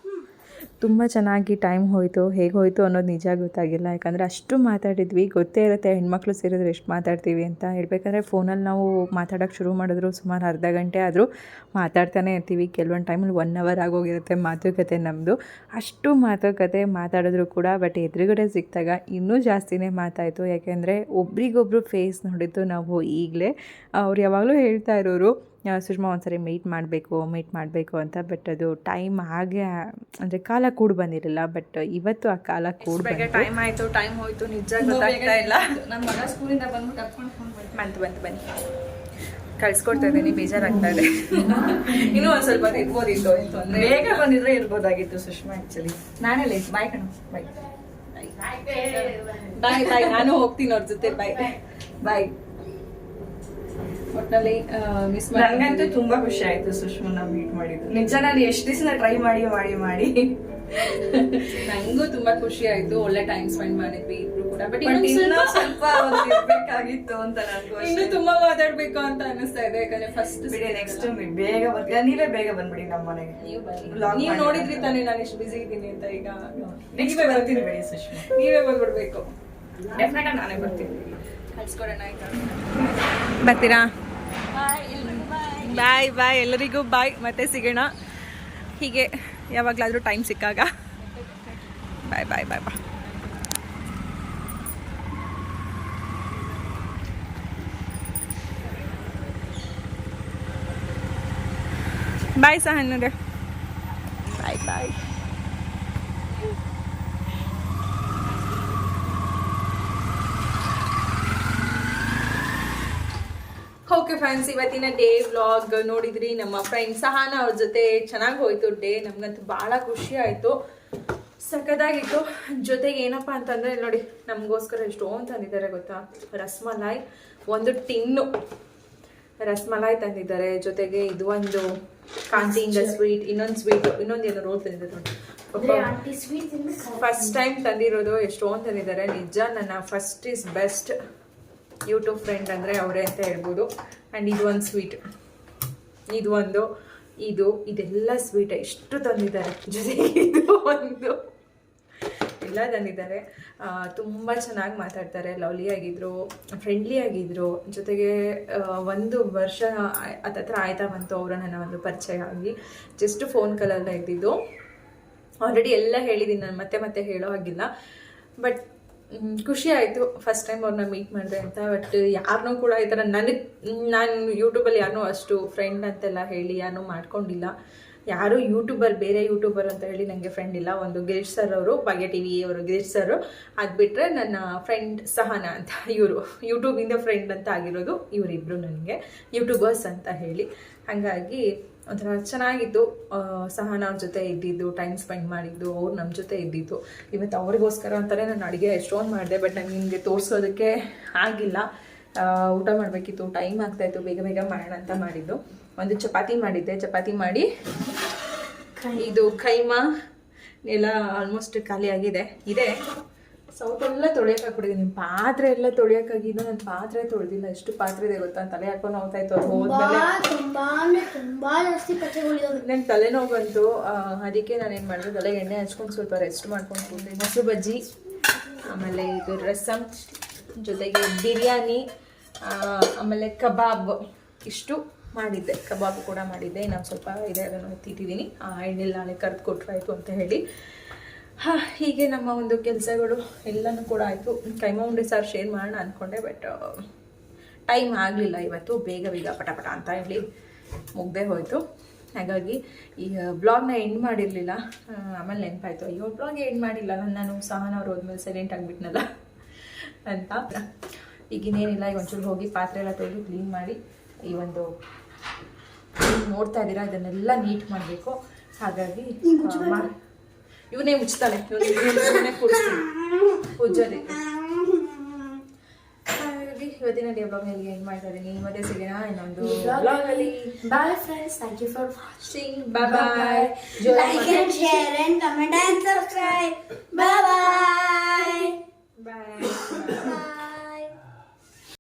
ತುಂಬ ಚೆನ್ನಾಗಿ ಟೈಮ್ ಹೋಯಿತು. ಹೇಗೆ ಹೋಯಿತು ಅನ್ನೋದು ನಿಜ ಗೊತ್ತಾಗಿಲ್ಲ. ಯಾಕಂದರೆ ಅಷ್ಟು ಮಾತಾಡಿದ್ವಿ. ಗೊತ್ತೇ ಇರುತ್ತೆ ಹೆಣ್ಮಕ್ಳು ಸೇರಿದ್ರೆ ಎಷ್ಟು ಮಾತಾಡ್ತೀವಿ ಅಂತ. ಹೇಳ್ಬೇಕಂದ್ರೆ ಫೋನಲ್ಲಿ ನಾವು ಮಾತಾಡೋಕ್ಕೆ ಶುರು ಮಾಡಿದ್ರು ಸುಮಾರು ಅರ್ಧ ಗಂಟೆ ಆದರೂ ಮಾತಾಡ್ತಾನೆ ಇರ್ತೀವಿ. ಕೆಲವೊಂದು ಟೈಮಲ್ಲಿ ಒನ್ ಅವರ್ ಆಗೋಗಿರುತ್ತೆ ಮಾತುಕತೆ ನಮ್ಮದು ಅಷ್ಟು ಮಾತುಕತೆ ಮಾತಾಡಿದ್ರು ಕೂಡ ಬಟ್ ಎದುರುಗಡೆ ಸಿಕ್ಕಿದಾಗ ಇನ್ನೂ ಜಾಸ್ತಿನೇ ಮಾತಾಯಿತು. ಯಾಕೆಂದರೆ ಒಬ್ರಿಗೊಬ್ರು ಫೇಸ್ ನೋಡಿದ್ದು ನಾವು ಈಗಲೇ. ಅವ್ರು ಯಾವಾಗಲೂ ಹೇಳ್ತಾ ಇರೋರು ಸುಷ್ಮಾ ಒಂದ್ಸರಿ ಮೀಟ್ ಮಾಡಬೇಕು ಮೀಟ್ ಮಾಡಬೇಕು ಅಂತ ಬಟ್ ಅದು ಟೈಮ್ ಹಾಗೆ ಅಂದರೆ ಕಾಲ ಕೂಡ ಬಂದಿರಲಿಲ್ಲ ಬಟ್ ಇವತ್ತು ಆ ಕಾಲ ಕೂಡ
ಟೈಮ್ ಆಯಿತು ಟೈಮ್ ಹೋಯಿತು ನಿಜ ಗೊತ್ತಾಗ್ತಾ ಇಲ್ಲ. ನನ್ನ ಮಗ ಸ್ಕೂಲಿಂದ ಬಂದು ಕರ್ಕೊಂಡು ಫೋನ್ ಮಾಡಿ
ಬಂತು ಬಂತು ಬನ್ನಿ. ಕಳ್ಸ್ಕೊಡ್ತಾ ಇದ್ದೀನಿ ಬೇಜಾರಾಗ್ತಾ ಇದೆ. ಇನ್ನೂ ಒಂದು ಸ್ವಲ್ಪ ಇರ್ಬೋದಿತ್ತು ಏನು ತೊಂದರೆ
ಬೇಗ ಬಂದಿದ್ರೆ ಇರ್ಬೋದಾಗಿತ್ತು ಸುಷ್ಮಾ ಆ್ಯಕ್ಚುಲಿ ನಾನೇ ಲೇಟ್ ಬಾಯ್ ಕಣ. ಬಾಯ್
ಬಾಯ್ ಬಾಯ್ ನಾನು ಹೋಗ್ತೀನಿ ಅವ್ರ ಜೊತೆ. ಬಾಯ್ ಬಾಯ್ ಒಟ್ಟಿನಲ್ಲಿ ಮಿಸ್
ನನಗಂತೂ ತುಂಬಾ ಖುಷಿ ಆಯ್ತು ಸುಷ್ಮನ್ನ ಮೀಟ್ ಮಾಡಿದ್ದು. ನಿಜ ನಾನು ಎಷ್ಟು ದಿವಸ ಟ್ರೈ ಮಾಡಿ ಮಾಡಿ ಮಾಡಿ.
ನಂಗೂ ತುಂಬಾ ಖುಷಿ ಆಯ್ತು ಒಳ್ಳೆ ಟೈಮ್ ಸ್ಪೆಂಡ್ ಮಾಡಿದ್ವಿ ಇಬ್ರು ಕೂಡ. ಬಟ್
ಸ್ವಲ್ಪ ಹೊತ್ತು ಅಂತ ನನಗೂ
ಇನ್ನು ತುಂಬಾ ಮಾತಾಡ್ಬೇಕು ಅಂತ ಅನಿಸ್ತಾ ಇದೆ ಯಾಕಂದ್ರೆ ಫಸ್ಟ್
ಬಿಡಿ ನೆಕ್ಸ್ಟ್ ಬೇಗ ಬರ್ತೀರಾ ನೀವೇ ಬೇಗ ಬಂದ್ಬಿಡಿ ನಮ್ಮ ಮನೆಗೆ.
ನೀವು ನೋಡಿದ್ರಿ ತಾನೇ ನಾನು ಎಷ್ಟು ಬಿಸಿ ಇದ್ದೀನಿ ಅಂತ ಈಗ
ನೆಕ್ಸ್ಟ್
ನೀವೇ
ಬರ್ತೀನಿ ಬಿಡಿ ಸುಷ್ಮಾ.
ನೀವೇ ಬಂದ್ಬಿಡ್ಬೇಕು
ಡೆಫಿನೆಟ್ ಆಗಿ ನಾನೇ ಬರ್ತೀನಿ.
ಕಳ್ಸ್ಕೊಡೋಣ ಆಯ್ತಾ? ಬರ್ತೀರಾ? ಬಾಯ್ ಬಾಯ್ ಎಲ್ಲರಿಗೂ ಬಾಯ್ ಮತ್ತೆ ಸಿಗೋಣ. ಹೀಗೆ ಯಾವಾಗಲಾದರೂ ಟೈಮ್ ಸಿಕ್ಕಾಗ. ಬಾಯ್ ಬಾಯ್ ಬಾಯ್ ಬಾಯ್ ಬಾಯ್ ಸಹ ಬಾಯ್ ಬಾಯ್ ಓಕೆ ಫ್ರೆಂಡ್ಸ್ ಇವತ್ತಿನ ಡೇ ವ್ಲಾಗ್ ನೋಡಿದ್ರಿ ನಮ್ಮ ಫ್ರೆಂಡ್ ಸಹಾನ ಅವ್ರ ಜೊತೆ ಚೆನ್ನಾಗಿ ಹೋಯ್ತು ಡೇ ನಮ್ಗಂತೂ ಭಾಳ ಖುಷಿ ಆಯಿತು. ಸಖದಾಗಿತ್ತು. ಜೊತೆಗೆ ಏನಪ್ಪ ಅಂತಂದ್ರೆ ನೋಡಿ ನಮಗೋಸ್ಕರ ಎಷ್ಟೊಂದು ತಂದಿದ್ದಾರೆ ಗೊತ್ತಾ? ರಸ್ಮಲಾಯ್ ಒಂದು ಟಿನ್ನು. ರಸ್ಮಲಾಯ್ ತಂದಿದ್ದಾರೆ. ಜೊತೆಗೆ ಇದು ಒಂದು ಕಾಂತಿಯಿಂದ ಸ್ವೀಟ್ ಇನ್ನೊಂದು ಸ್ವೀಟ್ ಇನ್ನೊಂದು ಏನೋ ರೋಲ್ ತಂದಿದ್ದಾರೆ ಫಸ್ಟ್ ಟೈಮ್ ತಂದಿರೋದು ಎಷ್ಟೊಂದು ತಂದಿದ್ದಾರೆ. ನಿಜ ನನ್ನ first is best YouTube friend ಅಂದರೆ ಅವರೇ ಅಂತ ಹೇಳ್ಬೋದು. ಆ್ಯಂಡ್ ಇದು ಒಂದು ಸ್ವೀಟ್ ಇದು ಒಂದು, ಇದು, ಇದೆಲ್ಲ ಸ್ವೀಟ್ ಎಷ್ಟು ತಂದಿದ್ದಾರೆ. ಜೊತೆಗೆ ಇದು ಒಂದು. ಎಲ್ಲ ತಂದಿದ್ದಾರೆ. ತುಂಬ ಚೆನ್ನಾಗಿ ಮಾತಾಡ್ತಾರೆ. ಲವ್ಲಿ ಆಗಿದ್ರು ಫ್ರೆಂಡ್ಲಿ ಆಗಿದ್ರು. ಜೊತೆಗೆ ಒಂದು ವರ್ಷ ಹತ್ರ ಆಯ್ತಾ ಬಂತು ಅವರು ನನ್ನ ಒಂದು ಪರಿಚಯ ಆಗಿ. ಜಸ್ಟ್ ಫೋನ್ ಕಾಲಲ್ಲ ಇದ್ದಿದ್ದು. ಆಲ್ರೆಡಿ ಎಲ್ಲ ಹೇಳಿದ್ದೀನಿ ನಾನು. ಮತ್ತೆ ಮತ್ತೆ ಹೇಳೋ ಹಾಗಿಲ್ಲ. ಬಟ್ ಖುಷಿ ಆಯಿತು ಫಸ್ಟ್ ಟೈಮ್ ಅವ್ರನ್ನ ಮೀಟ್ ಮಾಡಿದೆ ಅಂತ ಬಟ್ ಯಾರನ್ನೂ ಕೂಡ ಈ ಥರ ನನಗೆ, ನಾನು ಯೂಟ್ಯೂಬಲ್ಲಿ ಯಾರನ್ನೂ ಅಷ್ಟು ಫ್ರೆಂಡ್ ಅಂತೆಲ್ಲ ಹೇಳಿ ಯಾರನ್ನೂ ಮಾಡ್ಕೊಂಡಿಲ್ಲ. ಯಾರು ಯೂಟ್ಯೂಬರ್ ಬೇರೆ ಯೂಟ್ಯೂಬರ್ ಅಂತ ಹೇಳಿ ನನಗೆ ಫ್ರೆಂಡ್ ಇಲ್ಲ. ಒಂದು ಗಿರೀಶ್ ಸರ್ ಅವರು, ಭಾಗ್ಯ ಟಿ ವಿ ಅವರು ಗಿರೀಶ್ ಸರ್ ಅದು ಬಿಟ್ಟರೆ ನನ್ನ ಫ್ರೆಂಡ್ ಸಹನ ಅಂತ ಇವರು. ಯೂಟ್ಯೂಬಿಂದ ಫ್ರೆಂಡ್ ಅಂತ ಆಗಿರೋದು ಇವರಿಬ್ಬರು ನನಗೆ. ಯೂಟ್ಯೂಬರ್ಸ್ ಅಂತ ಹೇಳಿ. ಹಾಗಾಗಿ ಒಂಥರ ಚೆನ್ನಾಗಿತ್ತು. ಸಹನ ಅವ್ರ ಜೊತೆ ಇದ್ದಿದ್ದು ಟೈಮ್ ಸ್ಪೆಂಡ್ ಮಾಡಿದ್ದು ಅವ್ರು ನಮ್ಮ ಜೊತೆ ಇದ್ದಿದ್ದು. ಇವತ್ತು ಅವ್ರಿಗೋಸ್ಕರ ಅಂತಲೇ ನಾನು ಅಡುಗೆ ಎಷ್ಟೊಂದು ಮಾಡಿದೆ ಬಟ್ ನಾನು ನಿಮಗೆ ತೋರಿಸೋದಕ್ಕೆ ಆಗಿಲ್ಲ. ಊಟ ಮಾಡಬೇಕಿತ್ತು ಟೈಮ್ ಆಗ್ತಾಯಿತ್ತು ಬೇಗ ಬೇಗ ಮಾಡೋಣ ಅಂತ ಮಾಡಿದ್ದು. ಒಂದು ಚಪಾತಿ ಮಾಡಿದ್ದೆ ಚಪಾತಿ ಮಾಡಿ ಇದು ಕೈಮಾ ಎಲ್ಲ ಆಲ್ಮೋಸ್ಟ್ ಖಾಲಿ ಆಗಿದೆ ಇದೆ. ಸೌಟೆಲ್ಲ ತೊಳೆಯಕ್ಕೆ ಹಾಕ್ಬಿಟ್ಟಿದ್ದೀನಿ ಪಾತ್ರೆ ಎಲ್ಲ ತೊಳೆಯೋಕ್ಕಾಗಿದ್ದು ನನ್ನ ಪಾತ್ರೆ ತೊಳೆದಿಲ್ಲ. ಎಷ್ಟು ಪಾತ್ರೆ ಇದೆ ಗೊತ್ತಾ? ತಲೆ ಹಾಕೊಂಡು ಹೋಗ್ತಾ ಇತ್ತು ಅದು ಹೋದ್ಮೇಲೆ.
ತುಂಬಾ ಅಂದ್ರೆ ತುಂಬಾ ಜಾಸ್ತಿ ಪಚ್ಚೆಗಳಿದಾವೆ
ನಂಗೆ ತಲೆನೋವು ಬಂತು ಅದಕ್ಕೆ ನಾನು ಏನು ಮಾಡಿದೆ? ತಲೆಗೆ ಎಣ್ಣೆ ಹಚ್ಕೊಂಡು ಸ್ವಲ್ಪ ರೆಸ್ಟ್ ಮಾಡ್ಕೊಂಡು ಕೂತೀನಿ ಮೊಸರು ಬಜ್ಜಿ ಆಮೇಲೆ ಇದು ರಸಮ್ ಜೊತೆಗೆ ಬಿರಿಯಾನಿ ಆಮೇಲೆ ಕಬಾಬ್. ಇಷ್ಟು ಮಾಡಿದ್ದೆ. ಕಬಾಬ್ ಕೂಡ ಮಾಡಿದ್ದೆ. ನಾನು ಸ್ವಲ್ಪ ಇದೆ ಅದನ್ನು ಎತ್ತಿಟ್ಟಿದ್ದೀನಿ ಆ ಎಣ್ಣೆಲ್ಲ ನಾಳೆ ಕರೆದು ಕೊಟ್ಟರಾಯ್ತು ಅಂತ ಹೇಳಿ. ಹಾಂ ಹೀಗೆ ನಮ್ಮ ಒಂದು ಕೆಲಸಗಳು ಎಲ್ಲನೂ ಕೂಡ ಆಯಿತು. ಕೈಮಾ ಉಂಡೆ ಸಾರು ಶೇರ್ ಮಾಡೋಣ ಅಂದ್ಕೊಂಡೆ ಬಟ್ ಟೈಮ್ ಆಗಲಿಲ್ಲ ಇವತ್ತು. ಬೇಗ ಬೇಗ ಪಟ ಪಟ ಅಂತ ಹೇಳಿ ಮುಗ್ದೇ ಹೋಯಿತು. ಹಾಗಾಗಿ ಈ ಬ್ಲಾಗ್ನ ಎಂಡ್ ಮಾಡಿರಲಿಲ್ಲ. ಆಮೇಲೆ ನೆನಪಾಯ್ತು. ಅಯ್ಯೋ ಬ್ಲಾಗ್ ಎಂಡ್ ಮಾಡಿಲ್ಲ. ನಾನು ಸಹನ ಅವ್ರು ಹೋದ್ಮೇಲೆ ಸೈಲೆಂಟ್ ಆಗಿಬಿಟ್ನಲ್ಲ ಅಂತ. ಈಗ ಇನ್ನೇನಿಲ್ಲ ಈಗ ಒಂಚೂರು ಹೋಗಿ ಪಾತ್ರೆ ಎಲ್ಲ ತೊಳೆದು ಕ್ಲೀನ್ ಮಾಡಿ ಈ ಒಂದು ನೋಡ್ತಾ ಇದ್ದೀರಾ? ಇದನ್ನೆಲ್ಲ ನೀಟ್ ಮಾಡಬೇಕು. ಹಾಗಾಗಿ ಇವನೇ ಮುಚ್ತಾನೆ ಇವನೇ ಕೂರಿಸ್ತೀನಿ. ಉಜ್ಜೋದಕ್ಕೆ ಹಾಗಾಗಿ ಇವತ್ತಿನ ಡೇ ಬ್ಲಾಗ್ ಎಲ್ಲಿಗೆ ಎಂಡ್ ಮಾಡ್ತಾ ಇದ್ದೀನಿ? ಮತ್ತೆ ಸಿಗೋಣ ಇನ್ನೊಂದು ಬ್ಲಾಗ್ ಅಲ್ಲಿ.
Bye friends thank you for
watching bye bye
like and share and comment and subscribe bye bye
bye